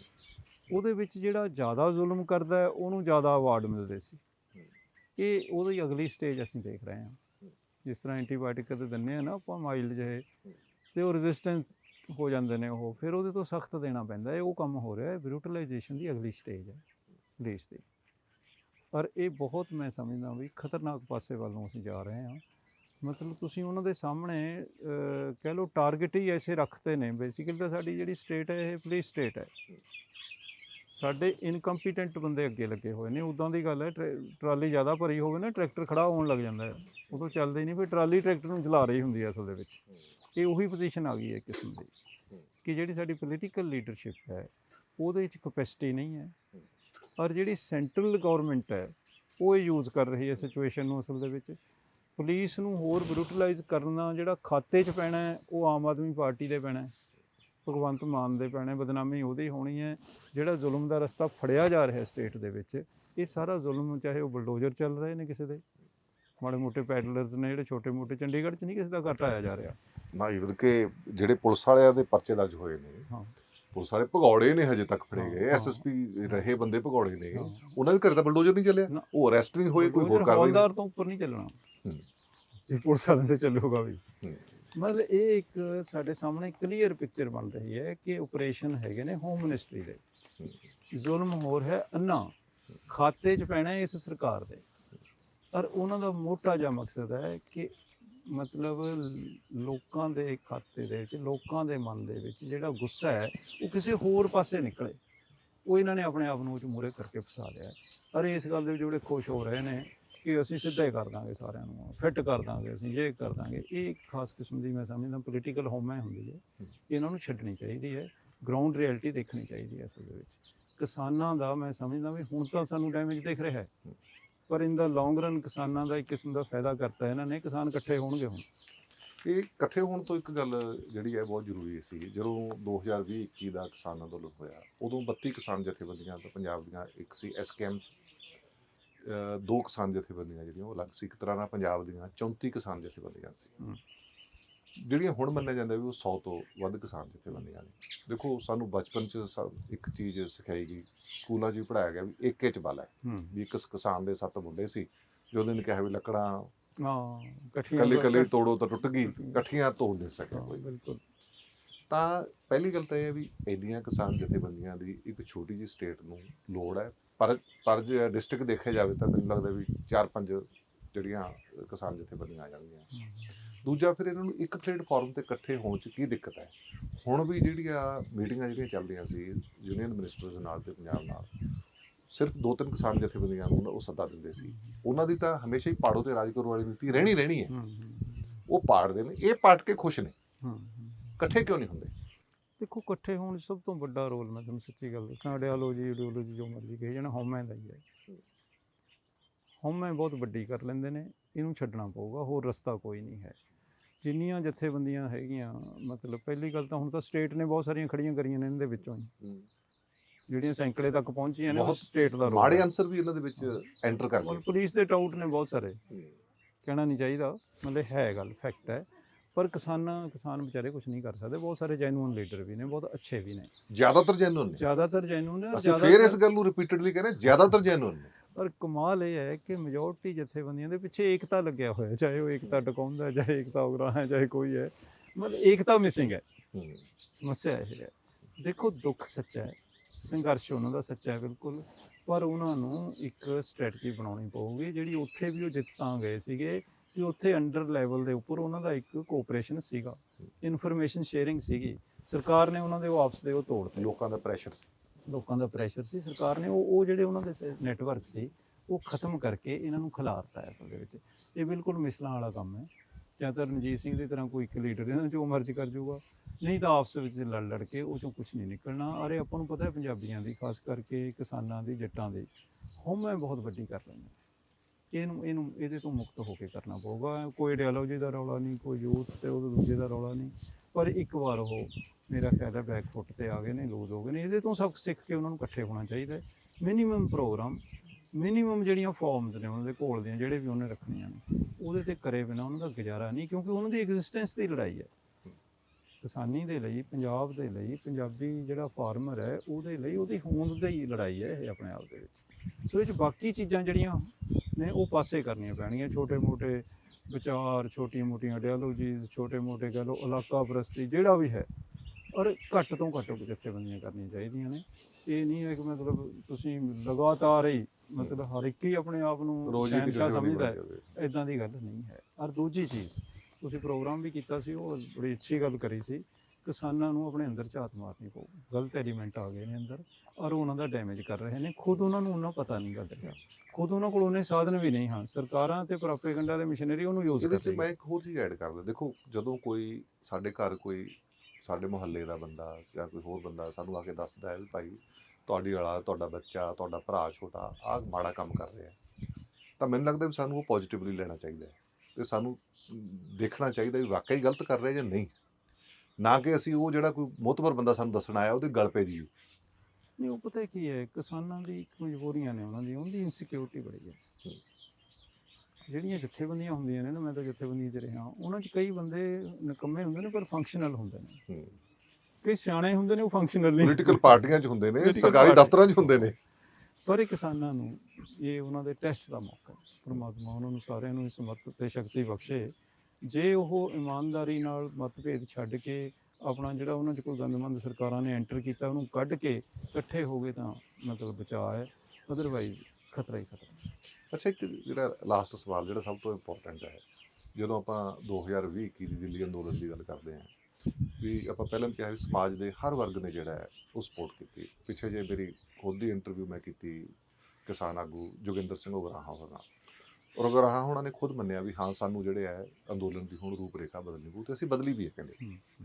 ਉਹਦੇ ਵਿੱਚ ਜਿਹੜਾ ਜ਼ਿਆਦਾ ਜ਼ੁਲਮ ਕਰਦਾ ਹੈ, ਉਹਨੂੰ ਜ਼ਿਆਦਾ ਅਵਾਰਡ ਮਿਲਦੇ ਸੀ। ਇਹ ਉਹਦੀ ਅਗਲੀ ਸਟੇਜ ਅਸੀਂ ਦੇਖ ਰਹੇ ਹਾਂ। ਜਿਸ ਤਰ੍ਹਾਂ ਐਂਟੀਬਾਇਓਟਿਕ ਕਦੇ ਦਿੰਦੇ ਆ ਨਾ ਆਪਾਂ ਮਾਈਲਡ ਜਿਹੇ, ਤੇ ਉਹ ਰੈਜ਼ਿਸਟੈਂਟ ਹੋ ਜਾਂਦੇ ਨੇ ਉਹ। ਫਿਰ ਉਹਦੇ ਤੋਂ ਸਖਤ ਦੇਣਾ ਪੈਂਦਾ ਹੈ। ਉਹ ਕੰਮ ਹੋ ਰਿਹਾ ਹੈ ਬਰੂਟਲਾਈਜੇਸ਼ਨ ਦੀ ਅਗਲੀ ਸਟੇਜ ਹੈ, ਦੇਸ਼ ਦੀ। ਪਰ ਇਹ ਬਹੁਤ ਮੈਂ ਸਮਝਦਾ ਵੀ ਖਤਰਨਾਕ ਪਾਸੇ ਵੱਲੋਂ ਅਸੀਂ ਜਾ ਰਹੇ ਹਾਂ। ਮਤਲਬ ਤੁਸੀਂ ਉਹਨਾਂ ਦੇ ਸਾਹਮਣੇ ਕਹਿ ਲਓ ਟਾਰਗੇਟ ਹੀ ਐਸੇ ਰੱਖਦੇ ਨੇ। ਬੇਸਿਕਲੀ ਤਾਂ ਸਾਡੀ ਜਿਹੜੀ ਸਟੇਟ ਹੈ, ਇਹ ਪੁਲਿਸ ਸਟੇਟ ਹੈ। ਸਾਡੇ ਇਨਕੰਪੀਟੈਂਟ ਬੰਦੇ ਅੱਗੇ ਲੱਗੇ ਹੋਏ ਨੇ ਉਦਾਂ ਦੀ ਗੱਲ ਹੈ, ਟਰੈ- ਟਰਾਲੀ ਜ਼ਿਆਦਾ ਭਰੀ ਹੋਵੇ ਨਾ, ਟਰੈਕਟਰ ਖੜਾ ਹੋਣ ਲੱਗ ਜਾਂਦਾ ਹੈ, ਉਦੋਂ ਚੱਲਦੇ ਹੀ ਨਹੀਂ, ਫਿਰ ਟਰਾਲੀ ਟਰੈਕਟਰ ਨੂੰ ਚਲਾ ਰਹੀ ਹੁੰਦੀ ਹੈ ਅਸਲ ਦੇ ਵਿੱਚ। ਇਹ ਉਹੀ ਪੋਜੀਸ਼ਨ ਆ ਗਈ ਹੈ ਕਿਸਮ ਦੀ ਕਿ ਜਿਹੜੀ ਸਾਡੀ ਪੋਲੀਟੀਕਲ ਲੀਡਰਸ਼ਿਪ ਹੈ, ਉਹਦੇ ਵਿੱਚ ਕਪੈਸਿਟੀ ਨਹੀਂ ਹੈ। ਔਰ ਜਿਹੜੀ ਸੈਂਟਰਲ ਗਵਰਨਮੈਂਟ ਹੈ, ਉਹ ਇਹ ਯੂਜ਼ ਕਰ ਰਹੀ ਹੈ ਸਿਚੁਏਸ਼ਨ ਨੂੰ ਅਸਲ ਦੇ ਵਿੱਚ। ਪੁਲਿਸ ਨੂੰ ਹੋਰ ਬਰੂਟਲਾਈਜ਼ ਕਰਨਾ ਜਿਹੜਾ ਖਾਤੇ 'ਚ ਪੈਣਾ ਉਹ ਆਮ ਆਦਮੀ ਪਾਰਟੀ ਦੇ ਪੈਣਾ ਭਗਵੰਤ ਮਾਨ ਦੇ ਪੈਣਾ ਬਦਨਾਮੀ ਉਹਦੀ ਹੋਣੀ ਹੈ ਜਿਹੜਾ ਜ਼ੁਲਮ ਦਾ ਰਸਤਾ ਫੜਿਆ ਜਾ ਰਿਹਾ ਸਟੇਟ ਦੇ ਵਿੱਚ ਇਹ ਸਾਰਾ ਜ਼ੁਲਮ ਚਾਹੇ ਉਹ ਬਲਡੋਜ਼ਰ ਚੱਲ ਰਹੇ ਨੇ ਕਿਸੇ ਦੇ ਮਾੜੇ ਮੋਟੇ ਪੈਡਲਰਸ ਨੇ ਜਿਹੜੇ ਛੋਟੇ ਮੋਟੇ ਚੰਡੀਗੜ੍ਹ 'ਚ ਨਹੀਂ ਕਿਸੇ ਦਾ ਘੱਟ ਆਇਆ ਜਾ ਰਿਹਾ ਨਾ ਇਵਨ ਕਿ ਜਿਹੜੇ ਪੁਲਿਸ ਵਾਲਿਆਂ ਦੇ ਪਰਚੇ ਦਰਜ ਹੋਏ ਨੇ ਹਾਂ। ਪੁਲਿਸ ਵਾਲੇ ਭਗੌੜੇ ਨੇ ਹਜੇ ਤੱਕ ਫੜੇ ਗਏ। ਐਸਐਸਪੀ ਰਹੇ ਬੰਦੇ ਭਗੌੜੇ ਨੇ। ਉਹਨਾਂ ਦੇ ਘਰੇ ਤਾਂ ਬਲਡੋਜ਼ਰ ਨਹੀਂ ਚੱਲਿਆ। ਉਹ ਅਰੈਸਟ ਨਹੀਂ ਹੋਏ ਕੋਈ ਹੋਰ ਕਾਰਵਾਈ ਨਹੀਂ। ਹੌਲਦਾਰ ਤੋਂ ਉੱਪਰ ਨਹੀਂ ਚੱਲਣਾ। ਜੇ ਪੁਲਿਸ ਵਾਲਿਆਂ ਤੇ ਚੱਲੂਗਾ ਵੀ। ਮਤਲਬ ਇਹ ਇੱਕ ਸਾਡੇ ਸਾਹਮਣੇ ਕਲੀਅਰ ਪਿਕਚਰ ਬਣ ਰਹੀ ਹੈ ਕਿ ਆਪਰੇਸ਼ਨ ਹੈਗੇ ਨੇ ਹੋਮ ਮਿਨਿਸਟਰੀ ਦੇ। ਜ਼ੁਲਮ ਹੋ ਰਿਹਾ ਅੰਨਾ। ਖਾਤੇ 'ਚ ਪੈਣਾ ਇਸ ਸਰਕਾਰ ਦੇ। ਪਰ ਉਹਨਾਂ ਦਾ ਮੋਟਾ ਜਿਹਾ ਮਕਸਦ ਹੈ ਕਿ ਮਤਲਬ ਲੋਕਾਂ ਦੇ ਖਾਤੇ ਦੇ ਵਿੱਚ, ਲੋਕਾਂ ਦੇ ਮਨ ਦੇ ਵਿੱਚ ਜਿਹੜਾ ਗੁੱਸਾ ਹੈ, ਉਹ ਕਿਸੇ ਹੋਰ ਪਾਸੇ ਨਿਕਲੇ। ਉਹ ਇਹਨਾਂ ਨੇ ਆਪਣੇ ਆਪ ਨੂੰ 'ਚ ਮੂਹਰੇ ਕਰਕੇ ਫਸਾ ਲਿਆ ਔਰ ਇਸ ਗੱਲ ਦੇ ਵਿੱਚ ਜਿਹੜੇ ਖੁਸ਼ ਹੋ ਰਹੇ ਨੇ ਕਿ ਅਸੀਂ ਸਿੱਧਾ ਹੀ ਕਰ ਦਾਂਗੇ ਸਾਰਿਆਂ ਨੂੰ ਫਿੱਟ ਕਰ ਦਾਂਗੇ ਅਸੀਂ ਇਹ ਕਰ ਦਾਂਗੇ। ਇਹ ਇੱਕ ਖਾਸ ਕਿਸਮ ਦੀ ਮੈਂ ਸਮਝਦਾ ਪੋਲੀਟੀਕਲ ਹਉਮੈ ਹੁੰਦੀ ਹੈ। ਇਹਨਾਂ ਨੂੰ ਛੱਡਣੀ ਚਾਹੀਦੀ ਹੈ ਗਰਾਊਂਡ ਰਿਐਲਿਟੀ ਦੇਖਣੀ ਚਾਹੀਦੀ ਹੈ ਅਸਲ ਦੇ ਵਿੱਚ। ਕਿਸਾਨਾਂ ਦਾ ਮੈਂ ਸਮਝਦਾ ਵੀ ਹੁਣ ਤਾਂ ਸਾਨੂੰ ਡੈਮੇਜ ਦਿਖ ਰਿਹਾ ਹੈ। ਪਰ ਇਨ ਦਾ ਲੌਂਗ ਰਨ ਕਿਸਾਨਾਂ ਦਾ ਇੱਕ ਕਿਸਮ ਦਾ ਫਾਇਦਾ ਕਰਤਾ ਇਹਨਾਂ ਨੇ ਕਿਸਾਨ ਇਕੱਠੇ ਹੋਣਗੇ ਹੁਣ। ਇਹ ਇਕੱਠੇ ਹੋਣ ਤੋਂ ਇੱਕ ਗੱਲ ਜਿਹੜੀ ਹੈ ਬਹੁਤ ਜ਼ਰੂਰੀ ਸੀ ਜਦੋਂ 2020-21 ਦਾ ਕਿਸਾਨ ਅੰਦੋਲਨ ਹੋਇਆ ਉਦੋਂ 32 ਕਿਸਾਨ ਜਥੇਬੰਦੀਆਂ ਤਾਂ ਪੰਜਾਬ ਦੀਆਂ ਇੱਕ ਸੀ ਐਸਕੇਐਮ ਦੋ ਕਿਸਾਨ ਜਥੇਬੰਦੀਆਂ ਜਿਹੜੀਆਂ ਉਹ ਅਲੱਗ ਸੀ। ਇੱਕ ਤਰ੍ਹਾਂ ਨਾਲ ਪੰਜਾਬ ਦੀਆਂ 34 ਕਿਸਾਨ ਜਥੇਬੰਦੀਆਂ ਸੀ। ਜਿਹੜੀਆਂ ਹੁਣ ਮੰਨਿਆ ਜਾਂਦਾ ਵੀ ਉਹ 100 ਤੋਂ ਵੱਧ ਕਿਸਾਨ ਜਥੇਬੰਦੀਆਂ ਨੇ। ਦੇਖੋ ਸਾਨੂੰ ਬਚਪਨ 'ਚ ਇੱਕ ਚੀਜ਼ ਸਿਖਾਈ ਗਈ। ਸਕੂਲਾਂ 'ਚ ਵੀ ਪੜਾਇਆ ਗਿਆ ਵੀ ਏਕੇ 'ਚ ਬਲ ਹੈ। ਵੀ ਇੱਕ ਕਿਸਾਨ ਦੇ ਸੱਤ ਮੁੰਡੇ ਸੀ ਜੋ ਉਹਨਾਂ ਨੇ ਕਿਹਾ ਵੀ ਲੱਕੜਾਂ ਹਾਂ ਇਕੱਠੀਆਂ ਕੱਲੀ ਕੱਲੀ ਤੋੜੋ ਤਾਂ ਟੁੱਟ ਗਈ ਇਕੱਠੀਆਂ ਤੋੜ ਨਹੀਂ ਸਕਿਆ ਕੋਈ। ਬਿਲਕੁਲ। ਤਾਂ ਪਹਿਲੀ ਗੱਲ ਤਾਂ ਇਹ ਹੈ ਵੀ ਇੰਨੀਆਂ ਕਿਸਾਨ ਜਥੇਬੰਦੀਆਂ ਦੀ ਇੱਕ ਛੋਟੀ ਜਿਹੀ ਸਟੇਟ ਨੂੰ ਲੋੜ ਹੈ। ਪਰ ਪਰ ਜੇ ਡਿਸਟ੍ਰਿਕਟ ਦੇਖਿਆ ਜਾਵੇ ਤਾਂ ਮੈਨੂੰ ਲੱਗਦਾ ਵੀ ਚਾਰ ਪੰਜ ਜਿਹੜੀਆਂ ਕਿਸਾਨ ਜਥੇਬੰਦੀਆਂ ਆ ਜਾਣਗੀਆਂ। ਦੂਜਾ ਫਿਰ ਇਹਨਾਂ ਨੂੰ ਇੱਕ ਪਲੇਟਫਾਰਮ ਤੇ ਇਕੱਠੇ ਹੋਣ 'ਚ ਕੀ ਦਿੱਕਤ ਹੈ? ਹੁਣ ਵੀ ਜਿਹੜੀਆਂ ਮੀਟਿੰਗਾਂ ਜਿਹੜੀਆਂ ਚੱਲਦੀਆਂ ਸੀ ਯੂਨੀਅਨ ਮਿਨਿਸਟਰਸ ਨਾਲ ਤੇ ਪੰਜਾਬ ਨਾਲ ਸਿਰਫ ਦੋ ਤਿੰਨ ਕਿਸਾਨ ਜਥੇਬੰਦੀਆਂ ਨੂੰ ਉਹ ਸੱਦਾ ਦਿੰਦੇ ਸੀ। ਉਹਨਾਂ ਦੀ ਤਾਂ ਹਮੇਸ਼ਾ ਹੀ ਪਾੜੋ ਤੇ ਰਾਜ ਕਰੋ ਵਾਲੀ ਨੀਤੀ ਰਹਿਣੀ ਰਹਿਣੀ ਹੈ। ਉਹ ਪਾੜਦੇ ਨੇ ਇਹ ਪਾਟ ਕੇ ਖੁਸ਼ ਨੇ। ਇਕੱਠੇ ਕਿਉਂ ਨਹੀਂ ਹੁੰਦੇ? ਦੇਖੋ ਇਕੱਠੇ ਹੋਣ 'ਚ ਸਭ ਤੋਂ ਵੱਡਾ ਰੋਲ ਮੈਂ ਤੁਹਾਨੂੰ ਸੱਚੀ ਗੱਲ ਦੱਸਾਂ ਆਈਡੀਓਲੋਜੀ ਆਈਡੀਓਲੋਜੀ ਜੋ ਮਰਜ਼ੀ ਕਹੇ ਜਾਣਾ ਹਉਮੈ ਦਾ ਹੀ ਹੈ। ਹਉਮੈ ਬਹੁਤ ਵੱਡੀ ਕਰ ਲੈਂਦੇ ਨੇ ਇਹਨੂੰ ਛੱਡਣਾ ਪਊਗਾ ਹੋਰ ਰਸਤਾ ਕੋਈ ਨਹੀਂ ਹੈ। ਜਿੰਨੀਆਂ ਜਥੇਬੰਦੀਆਂ ਹੈਗੀਆਂ ਮਤਲਬ ਪਹਿਲੀ ਗੱਲ ਤਾਂ ਹੁਣ ਤਾਂ ਸਟੇਟ ਨੇ ਬਹੁਤ ਸਾਰੀਆਂ ਖੜੀਆਂ ਕਰੀਆਂ ਨੇ ਇਹਨਾਂ ਦੇ ਵਿੱਚੋਂ ਹੀ। ਜਿਹੜੀਆਂ ਸੈਂਕੜੇ ਤੱਕ ਪਹੁੰਚੀਆਂ ਨੇ ਉਹ ਸਟੇਟ ਦਾ ਰੋਲ ਮਾੜੇ ਆਨਸਰ ਵੀ ਇਹਨਾਂ ਦੇ ਵਿੱਚ ਐਂਟਰ ਕਰ ਗਏ। ਪੁਲਿਸ ਦੇ ਟਾਊਟ ਨੇ ਬਹੁਤ ਸਾਰੇ। ਕਹਿਣਾ ਨਹੀਂ ਚਾਹੀਦਾ ਮਤਲਬ ਹੈ ਗੱਲ ਫੈਕਟ ਹੈ। ਪਰ ਕਿਸਾਨਾਂ ਕਿਸਾਨ ਵਿਚਾਰੇ ਕੁਝ ਨਹੀਂ ਕਰ ਸਕਦੇ ਬਹੁਤ ਸਾਰੇ ਜੈਨੂਅਨ ਲੀਡਰ ਵੀ ਨੇ ਬਹੁਤ ਅੱਛੇ ਵੀ ਨੇ। ਜ਼ਿਆਦਾਤਰ ਜੈਨੂਨ ਨੇ। ਜ਼ਿਆਦਾਤਰ ਜੈਨੂਅਨ ਨੇ ਅਸੀਂ ਫੇਰ ਇਸ ਗੱਲ ਨੂੰ ਰਿਪੀਟਡਲੀ ਕਹਿੰਦੇ ਜ਼ਿਆਦਾਤਰ ਜੈਨੂਨ ਨੇ। ਪਰ ਕਮਾਲ ਇਹ ਹੈ ਕਿ ਮੈਜੋਰਟੀ ਜਥੇਬੰਦੀਆਂ ਦੇ ਪਿੱਛੇ ਏਕਤਾ ਲੱਗਿਆ ਹੋਇਆ ਚਾਹੇ ਉਹ ਏਕਤਾ ਟਿਕਾਉਂਦਾ ਚਾਹੇ ਏਕਤਾ ਉਗਰਾ ਹੈ ਚਾਹੇ ਕੋਈ ਹੈ ਮਤਲਬ ਏਕਤਾ ਮਿਸਿੰਗ ਹੈ। ਸਮੱਸਿਆ ਇਹ ਹੈ। ਦੇਖੋ ਦੁੱਖ ਸੱਚਾ ਹੈ ਸੰਘਰਸ਼ ਉਹਨਾਂ ਦਾ ਸੱਚਾ ਹੈ ਬਿਲਕੁਲ ਪਰ ਉਹਨਾਂ ਨੂੰ ਇੱਕ ਸਟ੍ਰੈਟਜੀ ਬਣਾਉਣੀ ਪਊਗੀ ਜਿਹੜੀ ਉੱਥੇ ਵੀ ਉਹ ਜਿੱਤ ਗਏ ਸੀਗੇ ਕਿ ਉੱਥੇ ਅੰਡਰ ਲੈਵਲ ਦੇ ਉੱਪਰ ਉਹਨਾਂ ਦਾ ਇੱਕ ਕੋਆਪਰੇਸ਼ਨ ਸੀਗਾ। ਇਨਫੋਰਮੇਸ਼ਨ ਸ਼ੇਅਰਿੰਗ ਸੀਗੀ। ਸਰਕਾਰ ਨੇ ਉਹਨਾਂ ਦੇ ਉਹ ਆਪਸ ਦੇ ਉਹ ਤੋੜਤੇ। ਲੋਕਾਂ ਦਾ ਪ੍ਰੈਸ਼ਰ ਲੋਕਾਂ ਦਾ ਪ੍ਰੈਸ਼ਰ ਸੀ। ਸਰਕਾਰ ਨੇ ਉਹ ਉਹ ਜਿਹੜੇ ਉਹਨਾਂ ਦੇ ਨੈਟਵਰਕ ਸੀ ਉਹ ਖਤਮ ਕਰਕੇ ਇਹਨਾਂ ਨੂੰ ਖਿਲਾਰਤਾ ਹੈ ਅਸਲ ਦੇ ਵਿੱਚ। ਇਹ ਬਿਲਕੁਲ ਮਿਸਲਾਂ ਵਾਲਾ ਕੰਮ ਹੈ। ਜਾਂ ਤਾਂ ਰਣਜੀਤ ਸਿੰਘ ਦੀ ਤਰ੍ਹਾਂ ਕੋਈ ਇੱਕ ਲੀਡਰ ਇਹਨਾਂ ਜੋ ਮਰਜ਼ੀ ਕਰ ਜਾਊਗਾ ਨਹੀਂ ਤਾਂ ਆਪਸ ਵਿੱਚ ਲੜ ਲੜ ਕੇ ਉਹ ਚੋਂ ਕੁਝ ਨਹੀਂ ਨਿਕਲਣਾ। ਅਰੇ ਆਪਾਂ ਨੂੰ ਪਤਾ ਹੈ ਪੰਜਾਬੀਆਂ ਦੀ ਖਾਸ ਕਰਕੇ ਕਿਸਾਨਾਂ ਦੀ ਜੱਟਾਂ ਦੀ। ਹਉਮੈ ਬਹੁਤ ਵੱਡੀ ਕਰ ਲੈਂਦੇ। ਇਹਨੂੰ ਇਹਨੂੰ, ਇਹਦੇ ਤੋਂ ਮੁਕਤ ਹੋ ਕੇ ਕਰਨਾ ਪਊਗਾ। ਕੋਈ ਆਈਡੀਓਲੋਜੀ ਦਾ ਰੌਲਾ ਨਹੀਂ, ਕੋਈ ਯੂਥ ਤੇ ਉਹਦੇ ਦੂਜੇ ਦਾ ਰੌਲਾ ਨਹੀਂ। ਪਰ ਇੱਕ ਵਾਰ ਉਹ ਮੇਰਾ ਖਿਆਲ ਹੈ ਬੈਕ ਫੁੱਟ ਤੇ ਆ ਗਏ ਨੇ ਲੂਜ਼ ਹੋ ਗਏ ਨੇ। ਇਹਦੇ ਤੋਂ ਸਭ ਸਿੱਖ ਕੇ ਉਹਨਾਂ ਨੂੰ ਇਕੱਠੇ ਹੋਣਾ ਚਾਹੀਦਾ ਮਿਨੀਮਮ ਪ੍ਰੋਗਰਾਮ ਮਿਨੀਮਮ ਜਿਹੜੀਆਂ ਫਾਰਮਸ ਨੇ ਉਹਨਾਂ ਦੇ ਕੋਲ ਦੀਆਂ, ਜਿਹੜੇ ਵੀ ਉਹਨੇ ਰੱਖਣੀਆਂ ਨੇ, ਉਹਦੇ ਤੇ ਕਰੇ ਬਿਨਾ ਉਹਨਾਂ ਦਾ ਗੁਜ਼ਾਰਾ ਨਹੀਂ, ਕਿਉਂਕਿ ਉਹਨਾਂ ਦੀ ਐਗਜ਼ਿਸਟੈਂਸ ਦੀ ਲੜਾਈ ਹੈ। ਕਿਸਾਨੀ ਦੇ ਲਈ, ਪੰਜਾਬ ਦੇ ਲਈ, ਪੰਜਾਬੀ ਜਿਹੜਾ ਫਾਰਮਰ ਹੈ, ਉਹਦੇ ਲਈ ਉਹਦੀ ਹੋਂਦ ਦੀ ਲੜਾਈ ਹੈ ਇਹ ਆਪਣੇ ਆਪ ਦੇ ਵਿੱਚ। ਸੋ ਇਹ 'ਚ ਬਾਕੀ ਚੀਜ਼ਾਂ ਜਿਹੜੀਆਂ ਨੇ ਉਹ ਪਾਸੇ ਕਰਨੀਆਂ ਪੈਣਗੀਆਂ। ਛੋਟੇ-ਮੋਟੇ ਵਿਚਾਰ ਛੋਟੀਆਂ-ਮੋਟੀਆਂ ਆਈਡੀਓਲੋਜੀਜ਼ ਛੋਟੇ-ਮੋਟੇ ਕਹ ਲਓ ਇਲਾਕਾ ਪ੍ਰਸਤੀ ਜਿਹੜਾ ਵੀ ਹੈ। ਔਰ ਘੱਟ ਤੋਂ ਘੱਟ ਜਥੇਬੰਦੀਆਂ ਕਰਨੀਆਂ ਚਾਹੀਦੀਆਂ ਨੇ। ਇਹ ਨਹੀਂ ਹੈ ਕਿ ਮਤਲਬ ਤੁਸੀਂ ਲਗਾਤਾਰ ਹੀ ਮਤਲਬ ਹਰ ਇੱਕ ਹੀ ਆਪਣੇ ਆਪ ਨੂੰ ਕਿਸੇ ਸਮਝਦਾ ਹੈ। ਇਦਾਂ ਦੀ ਗੱਲ ਨਹੀਂ ਹੈ। ਔਰ ਦੂਜੀ ਚੀਜ਼ ਤੁਸੀਂ ਪ੍ਰੋਗਰਾਮ ਵੀ ਕੀਤਾ ਸੀ ਉਹ ਬੜੀ ਅੱਛੀ ਗੱਲ ਕਰੀ ਸੀ। ਕਿਸਾਨਾਂ ਨੂੰ ਆਪਣੇ ਅੰਦਰ ਝਾਤ ਮਾਰਨੀ ਪਊ। ਗਲਤ ਐਲੀਮੈਂਟ ਆ ਗਏ ਨੇ ਅੰਦਰ ਔਰ ਉਹ ਉਹਨਾਂ ਦਾ ਡੈਮੇਜ ਕਰ ਰਹੇ ਨੇ। ਖੁਦ ਉਹਨਾਂ ਨੂੰ ਉਹਨਾਂ ਪਤਾ ਨਹੀਂ ਗੱਲ ਰਿਹਾ। ਖੁਦ ਉਹਨਾਂ ਕੋਲ ਉਹਨੇ ਸਾਧਨ ਵੀ ਨਹੀਂ ਹਨ ਸਰਕਾਰਾਂ ਤੇ ਪ੍ਰੋਪੇਗੈਂਡਾ ਦੇ ਮਿਸ਼ਨਰੀ ਉਹਨੂੰ ਯੂਜ਼ ਇਹਦੇ ਕਰ ਚ ਰਹੀ ਮੈਂ ਇੱਕ ਹੋਰ ਚੀਜ਼ ਐਡ ਕਰਦਾ ਦੇਖੋ ਜਦੋਂ ਕੋਈ ਸਾਡੇ ਘਰ ਕੋਈ ਸਾਡੇ ਮੁਹੱਲੇ ਦਾ ਬੰਦਾ ਜਾਂ ਕੋਈ ਹੋਰ ਬੰਦਾ ਸਾਨੂੰ ਆ ਕੇ ਦੱਸਦਾ ਹੈ ਵੀ ਭਾਈ ਤੁਹਾਡੀ ਵਾਲਾ ਤੁਹਾਡਾ ਬੱਚਾ ਤੁਹਾਡਾ ਭਰਾ ਛੋਟਾ ਆਹ ਮਾੜਾ ਕੰਮ ਕਰ ਰਿਹਾ ਤਾਂ ਮੈਨੂੰ ਲੱਗਦਾ ਵੀ ਸਾਨੂੰ ਉਹ ਪੋਜ਼ਿਟਿਵਲੀ ਲੈਣਾ ਚਾਹੀਦਾ ਹੈ। ਤੇ ਸਾਨੂੰ ਦੇਖਣਾ ਚਾਹੀਦਾ ਵੀ ਵਾਕਈ ਗਲਤ ਕਰ ਰਿਹਾ ਜਾਂ ਨਹੀਂ। ਨਾ ਕਿ ਅਸੀਂ ਉਹ ਜਿਹੜਾ ਕੋਈ ਮੋਤਬਰ ਬੰਦਾ ਸਾਨੂੰ ਦੱਸਣ ਆਇਆ ਉਹਦੇ ਗਲ ਪੈ ਜੀਓ ਨਹੀਂ ਉਹ ਪਤਾ ਕੀ ਹੈ ਕਿਸਾਨਾਂ ਦੀ ਇੱਕ ਮਜਬੂਰੀਆਂ ਨੇ ਉਹਨਾਂ ਦੀ ਉਹਦੀ ਇਨਸਿਕਿਉਰਿਟੀ ਬੜੀ ਹੈ। ਜਿਹੜੀਆਂ ਜਥੇਬੰਦੀਆਂ ਹੁੰਦੀਆਂ ਨੇ ਨਾ ਮੈਂ ਤਾਂ ਜਥੇਬੰਦੀ 'ਚ ਰਿਹਾ ਉਹਨਾਂ 'ਚ ਕਈ ਬੰਦੇ ਨਿਕੰਮੇ ਹੁੰਦੇ ਨੇ ਪਰ ਫੰਕਸ਼ਨਲ ਹੁੰਦੇ ਨੇ। ਕਈ ਸਿਆਣੇ ਹੁੰਦੇ ਨੇ ਉਹ ਫੰਕਸ਼ਨਲ ਨਹੀਂ ਪੋਲੀਟੀਕਲ ਪਾਰਟੀਆਂ 'ਚ ਹੁੰਦੇ ਨੇ ਸਰਕਾਰੀ ਦਫ਼ਤਰਾਂ 'ਚ ਹੁੰਦੇ ਨੇ। ਪਰ ਇਹ ਕਿਸਾਨਾਂ ਨੂੰ ਇਹ ਉਹਨਾਂ ਦੇ ਟੈਸਟ ਦਾ ਮੌਕਾ ਹੈ। ਪਰਮਾਤਮਾ ਉਹਨਾਂ ਨੂੰ ਸਾਰਿਆਂ ਨੂੰ ਇਸ ਸਮਰਥ ਤੇ ਸ਼ਕਤੀ ਬਖਸ਼ੇ। ਜੇ ਉਹ ਇਮਾਨਦਾਰੀ ਨਾਲ ਮਤਭੇਦ ਛੱਡ ਕੇ ਆਪਣਾ ਜਿਹੜਾ ਉਹਨਾਂ 'ਚ ਕੋਈ ਗੰਦਮੰਦ ਸਰਕਾਰਾਂ ਨੇ ਐਂਟਰ ਕੀਤਾ, ਉਹਨੂੰ ਕੱਢ ਕੇ ਇਕੱਠੇ ਹੋ ਗਏ ਤਾਂ ਮਤਲਬ ਬਚਾਅ ਹੈ ਅਦਰਵਾਈਜ਼ ਖਤਰਾ ਹੀ ਖਤਰਾ ਅੱਛਾ, ਇੱਕ ਜਿਹੜਾ ਲਾਸਟ ਸਵਾਲ, ਜਿਹੜਾ ਸਭ ਤੋਂ ਇੰਪੋਰਟੈਂਟ ਹੈ, ਜਦੋਂ ਆਪਾਂ 2020-21 ਦੀ ਦਿੱਲੀ ਅੰਦੋਲਨ ਦੀ ਗੱਲ ਕਰਦੇ ਹਾਂ, ਵੀ ਆਪਾਂ ਪਹਿਲਾਂ ਵੀ ਕਿਹਾ ਵੀ ਸਮਾਜ ਦੇ ਹਰ ਵਰਗ ਨੇ ਜਿਹੜਾ ਹੈ, ਉਹ ਸਪੋਰਟ ਕੀਤੀ। ਪਿੱਛੇ ਜੇ ਮੇਰੀ ਖੁਦ ਦੀ ਇੰਟਰਵਿਊ ਮੈਂ ਕੀਤੀ, ਕਿਸਾਨ ਆਗੂ ਜੋਗਿੰਦਰ ਸਿੰਘ ਉਗਰਾਹਾਂ ਹੋਣਾ ਔਰ ਉਗਰਾਹਾਂ ਹੋਣਾ ਨੇ ਖੁਦ ਮੰਨਿਆ ਵੀ ਹਾਂ ਸਾਨੂੰ ਜਿਹੜੇ ਹੈ ਅੰਦੋਲਨ ਦੀ ਹੁਣ ਰੂਪਰੇਖਾ ਬਦਲਣੀ ਪਊ ਤੇ ਅਸੀਂ ਬਦਲੀ ਵੀ ਹੈ ਕਹਿੰਦੇ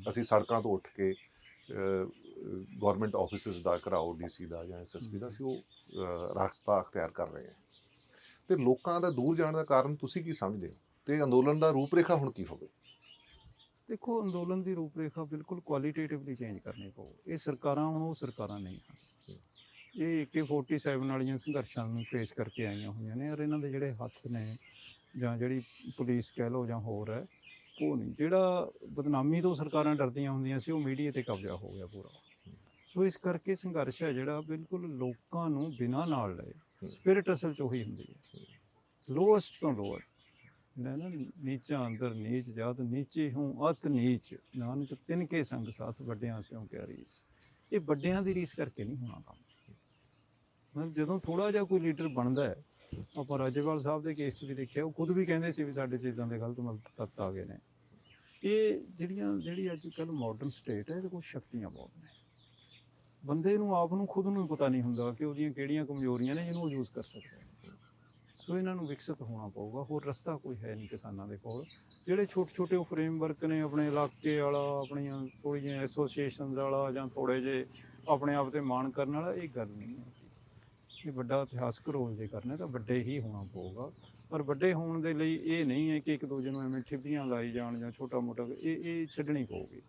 ਅਸੀਂ ਸੜਕਾਂ ਤੋਂ ਉੱਠ ਕੇ ਗਵਰਨਮੈਂਟ ਆਫਿਸਿਸ ਦਾ ਘਰਾਓ ਡੀਸੀ ਦਾ ਜਾਂ ਐਸਐਸਪੀ ਦਾ ਅਸੀਂ ਉਹ ਰਾਸਤਾ ਅਖਤਿਆਰ ਕਰ ਰਹੇ ਹਾਂ। ਤੇ ਲੋਕਾਂ ਦਾ ਦੂਰ ਜਾਣ ਦਾ ਕਾਰਨ ਤੁਸੀਂ ਕੀ ਸਮਝਦੇ ਹੋ? ਤੇ ਅੰਦੋਲਨ ਦਾ ਰੂਪਰੇਖਾ ਹੁਣ ਕੀ ਹੋਵੇ? ਦੇਖੋ ਅੰਦੋਲਨ ਦੀ ਰੂਪਰੇਖਾ ਬਿਲਕੁਲ ਕੁਆਲੀਟੇਟਿਵਲੀ ਚੇਂਜ ਕਰਨੀ ਪਊ। ਇਹ ਸਰਕਾਰਾਂ ਹੁਣ ਉਹ ਸਰਕਾਰਾਂ ਨਹੀਂ ਹਨ। ਇਹ AK47 ਵਾਲੀਆਂ ਸੰਘਰਸ਼ਾਂ ਨੂੰ ਫੇਸ ਕਰਕੇ ਆਈਆਂ ਹੋਈਆਂ ਨੇ ਔਰ ਇਹਨਾਂ ਦੇ ਜਿਹੜੇ ਹੱਥ ਨੇ ਜਾਂ ਜਿਹੜੀ ਪੁਲਿਸ ਕਹਿ ਲਓ ਜਾਂ ਹੋਰ ਹੈ, ਉਹ ਨਹੀਂ। ਜਿਹੜਾ ਬਦਨਾਮੀ ਤੋਂ ਸਰਕਾਰਾਂ ਡਰਦੀਆਂ ਹੁੰਦੀਆਂ ਸੀ, ਉਹ ਮੀਡੀਆ ਤੇ ਕਬਜ਼ਾ ਹੋ ਗਿਆ ਪੂਰਾ। ਸੋ ਇਸ ਕਰਕੇ ਸੰਘਰਸ਼ ਹੈ ਜਿਹੜਾ ਬਿਲਕੁਲ ਲੋਕਾਂ ਨੂੰ ਬਿਨਾਂ ਨਾਲ ਲਏ। ਸਪਿਰਿਟ ਅਸਲ ਚ ਉਹੀ ਹੁੰਦੀ ਹੈ। ਲੋਐਸਟ ਤੋਂ ਲੋਅਰ ਨਾ ਨਾ ਨੀਚਾ ਅੰਦਰ ਨੀਚ ਜਾਤ, ਨੀਚੇ ਹੂੰ ਅਤ ਨੀਚ। ਨਾਨਕ ਤਿੰਨ ਕੇ ਸੰਗ ਸਾਥ ਵੱਡਿਆਂ ਸਿਓ ਕਿਆ ਰੀਸ। ਇਹ ਵੱਡਿਆਂ ਦੀ ਰੀਸ ਕਰਕੇ ਨਹੀਂ ਹੋਣਾ ਕੰਮ। ਮਤਲਬ ਜਦੋਂ ਥੋੜਾ ਜਿਹਾ ਕੋਈ ਲੀਡਰ ਬਣਦਾ ਹੈ, ਆਪਾਂ ਰਾਜੇਵਾਲ ਸਾਹਿਬ ਦੇ ਕੇਸ 'ਚ ਵੀ ਦੇਖਿਆ, ਉਹ ਖੁਦ ਵੀ ਕਹਿੰਦੇ ਸੀ ਵੀ ਸਾਡੇ 'ਚ ਇਦਾਂ ਦੇ ਗਲਤ ਮਤਲਬ ਤੱਤ ਆ ਗਏ ਨੇ। ਇਹ ਜਿਹੜੀਆਂ, ਜਿਹੜੀ ਅੱਜ ਕੱਲ ਮਾਡਰਨ ਸਟੇਟ ਹੈ, ਇਹਦੇ ਕੋਲ ਸ਼ਕਤੀਆਂ ਬਹੁਤ ਨੇ। ਬੰਦੇ ਨੂੰ ਆਪ ਨੂੰ ਖੁਦ ਨੂੰ ਪਤਾ ਨਹੀਂ ਹੁੰਦਾ ਕਿ ਉਹਦੀਆਂ ਕਿਹੜੀਆਂ ਕਮਜ਼ੋਰੀਆਂ ਨੇ ਜਿਹਨੂੰ ਉਹ ਯੂਜ਼ ਕਰ ਸਕਦਾ ਸੋ ਇਹਨਾਂ ਨੂੰ ਵਿਕਸਿਤ ਹੋਣਾ ਪਊਗਾ, ਹੋਰ ਰਸਤਾ ਕੋਈ ਹੈ ਨਹੀਂ ਕਿਸਾਨਾਂ ਦੇ ਕੋਲ। ਜਿਹੜੇ ਛੋਟੇ ਛੋਟੇ ਉਹ ਫਰੇਮਵਰਕ ਨੇ, ਆਪਣੇ ਇਲਾਕੇ ਵਾਲਾ, ਆਪਣੀਆਂ ਥੋੜ੍ਹੀਆਂ ਜਿਹੀਆਂ ਐਸੋਸੀਏਸ਼ਨਸ ਵਾਲਾ ਜਾਂ ਥੋੜੇ ਜੇ ਆਪਣੇ ਆਪ ਤੇ ਮਾਣ ਕਰਨ ਵਾਲਾ, ਇਹ ਗੱਲ ਨਹੀਂ ਹੈ। ਇਹ ਵੱਡਾ ਇਤਿਹਾਸਕ ਰੋਲ ਜੇ ਕਰਨਾ ਤਾਂ ਵੱਡੇ ਹੀ ਹੋਣਾ ਪਊਗਾ। ਪਰ ਵੱਡੇ ਹੋਣ ਦੇ ਲਈ ਇਹ ਨਹੀਂ ਹੈ ਕਿ ਇੱਕ ਦੂਜੇ ਨੂੰ ਐਵੇਂ ਠਿੱਪੀਆਂ ਲਾਈ ਜਾਣ ਜਾਂ ਛੋਟਾ ਮੋਟਾ ਇਹ ਇਹ ਛੱਡਣੀ ਪਊਗੀ।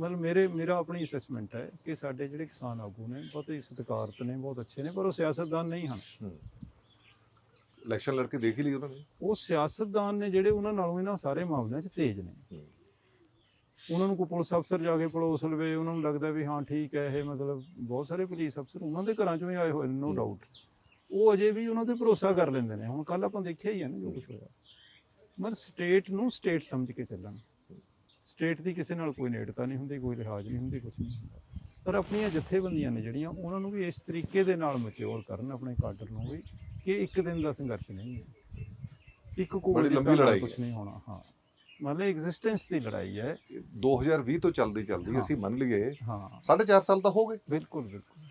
ਮਤਲਬ ਮੇਰੇ ਮੇਰਾ ਆਪਣੀ ਅਸੈਸਮੈਂਟ ਹੈ ਕਿ ਸਾਡੇ ਜਿਹੜੇ ਕਿਸਾਨ ਆਗੂ ਨੇ ਬਹੁਤ ਹੀ ਸਤਿਕਾਰਤ ਨੇ ਬਹੁਤ ਅੱਛੇ ਨੇ ਪਰ ਉਹ ਸਿਆਸਤਦਾਨ ਨਹੀਂ ਹਨ। ਇਲੈਕਸ਼ਨ ਲੜ ਕੇ ਦੇਖ ਹੀ ਲਈ ਉਹਨਾਂ ਨੇ? ਉਹ ਸਿਆਸਤਦਾਨ ਨੇ ਜਿਹੜੇ ਉਹਨਾਂ ਨਾਲੋਂ ਇਹਨਾਂ ਸਾਰੇ ਮਾਮਲਿਆਂ 'ਚ ਤੇਜ਼ ਨੇ। ਉਹਨਾਂ ਨੂੰ ਕੋਈ ਪੁਲਿਸ ਅਫਸਰ ਜਾ ਕੇ ਪੜੋਸ ਲਵੇ ਉਹਨਾਂ ਨੂੰ ਲੱਗਦਾ ਵੀ ਹਾਂ ਠੀਕ ਹੈ ਇਹ ਮਤਲਬ ਬਹੁਤ ਸਾਰੇ ਪੁਲਿਸ ਅਫਸਰ ਉਹਨਾਂ ਦੇ ਘਰਾਂ 'ਚੋਂ ਹੀ ਆਏ ਹੋਏ ਨੇ ਨੋ। ਡਾਊਟ ਉਹ ਅਜੇ ਵੀ ਉਹਨਾਂ ਤੇ ਭਰੋਸਾ ਕਰ ਲੈਂਦੇ ਨੇ ਹੁਣ ਕੱਲ ਆਪਾਂ ਦੇਖਿਆ ਹੀ ਹੈ ਨਾ ਜੋ ਕੁਝ ਹੋਇਆ। ਮਤਲਬ ਸਟੇਟ ਨੂੰ ਸਟੇਟ ਸਮਝ ਕੇ ਚੱਲਣ। ਸਟੇਟ ਦੀ ਕਿਸੇ ਨਾਲ ਕੋਈ ਨੇੜਤਾ ਨਹੀਂ ਹੁੰਦੀ ਕੋਈ ਲਿਹਾਜ਼ ਨਹੀਂ ਹੁੰਦੀ ਕੁਝ ਨਹੀਂ ਪਰ ਆਪਣੀਆਂ ਜਥੇਬੰਦੀਆਂ ਨੇ ਜਿਹੜੀਆਂ ਉਹਨਾਂ ਨੂੰ ਵੀ ਇਸ ਤਰੀਕੇ ਦੇ ਨਾਲ ਮੈਚੁਰ ਕਰਨ ਆਪਣੇ ਕਾਡਰ ਨੂੰ ਵੀ ਕਿ ਇੱਕ ਦਿਨ ਦਾ ਸੰਘਰਸ਼ ਨਹੀਂ ਹੈ। ਇੱਕ ਕੋਈ ਬੜੀ ਲੰਬੀ ਲੜਾਈ ਕੁਝ। ਨਹੀਂ ਹੋਣਾ ਹਾਂ। ਮਤਲਬ ਐਗਜ਼ਿਸਟੈਂਸ ਦੀ ਲੜਾਈ ਹੈ। 2020 ਤੋਂ ਚੱਲਦੀ ਚੱਲਦੀ। ਅਸੀਂ ਮੰਨ ਲਈਏ ਹਾਂ। 4.5 ਸਾਲ ਤਾਂ ਹੋ ਗਏ। ਬਿਲਕੁਲ ਬਿਲਕੁਲ।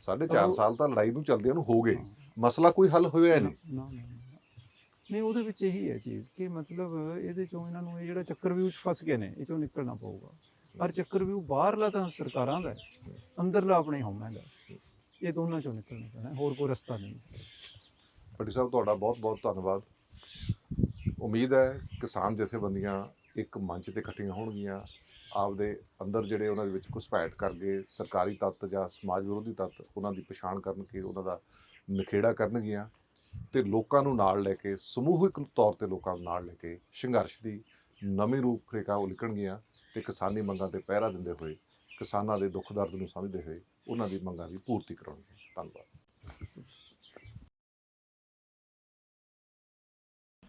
4.5 ਉਹ- ਸਾਲ ਤਾਂ ਲੜਾਈ ਨੂੰ ਚੱਲਦਿਆਂ ਨੂੰ ਹੋ ਗਏ। ਮਸਲਾ ਕੋਈ ਹੱਲ ਹੋਇਆ ਨਹੀਂ। ਨਹੀਂ ਉਹਦੇ ਵਿੱਚ ਇਹੀ ਹੈ ਚੀਜ਼ ਕਿ ਮਤਲਬ ਇਹਦੇ ਚੋਂ ਇਹਨਾਂ ਨੂੰ ਇਹ ਜਿਹੜਾ ਚੱਕਰਵਿਊਹ 'ਚ ਫਸ ਗਏ ਨੇ ਇਹ ਚੋਂ ਨਿਕਲਣਾ ਪਊਗਾ। ਪਰ ਚੱਕਰਵਿਊਹ ਬਾਹਰਲਾ ਤਾਂ ਸਰਕਾਰਾਂ ਦਾ ਹੈ, ਅੰਦਰਲਾ ਆਪਣੇ ਹਉਮੈਂ ਦਾ। ਇਹ ਦੋਨਾਂ ਚੋਂ ਨਿਕਲਣਾ ਪੈਣਾ ਹੈ, ਹੋਰ ਕੋਈ ਰਸਤਾ ਨਹੀਂ। ਭੱਟੀ ਸਾਹਿਬ ਤੁਹਾਡਾ ਬਹੁਤ ਬਹੁਤ ਧੰਨਵਾਦ। ਉਮੀਦ ਹੈ ਕਿਸਾਨ ਜਥੇਬੰਦੀਆਂ ਇੱਕ ਮੰਚ ਤੇ ਇਕੱਠੀਆਂ ਹੋਣਗੀਆਂ। ਆਪਦੇ ਅੰਦਰ ਜਿਹੜੇ ਉਹਨਾਂ ਦੇ ਵਿੱਚ ਘੁਸਪੈਠ ਕਰਕੇ ਸਰਕਾਰੀ ਤੱਤ ਜਾਂ ਸਮਾਜ ਵਿਰੋਧੀ ਤੱਤ ਉਹਨਾਂ ਦੀ ਪਛਾਣ ਕਰਨਗੇ, ਉਹਨਾਂ ਦਾ ਨਿਖੇੜਾ ਕਰਨਗੀਆਂ ਤੇ ਲੋਕਾਂ ਨੂੰ ਨਾਲ ਲੈ ਕੇ, ਸਮੂਹਿਕ ਤੌਰ ਤੇ ਲੋਕਾਂ ਨੂੰ ਨਾਲ ਲੈ ਕੇ ਸੰਘਰਸ਼ ਦੀ ਨਵੀਂ ਰੂਪਰੇਖਾ ਉਹ ਲਿਖਣਗੀਆਂ ਤੇ ਕਿਸਾਨੀ ਮੰਗਾਂ ਤੇ ਪਹਿਰਾ ਦਿੰਦੇ ਹੋਏ, ਕਿਸਾਨਾਂ ਦੇ ਦੁੱਖ ਦਰਦ ਨੂੰ ਸਮਝਦੇ ਹੋਏ ਉਹਨਾਂ ਦੀ ਮੰਗਾਂ ਦੀ ਪੂਰਤੀ ਕਰਾਉਣਗੇ ਧੰਨਵਾਦ।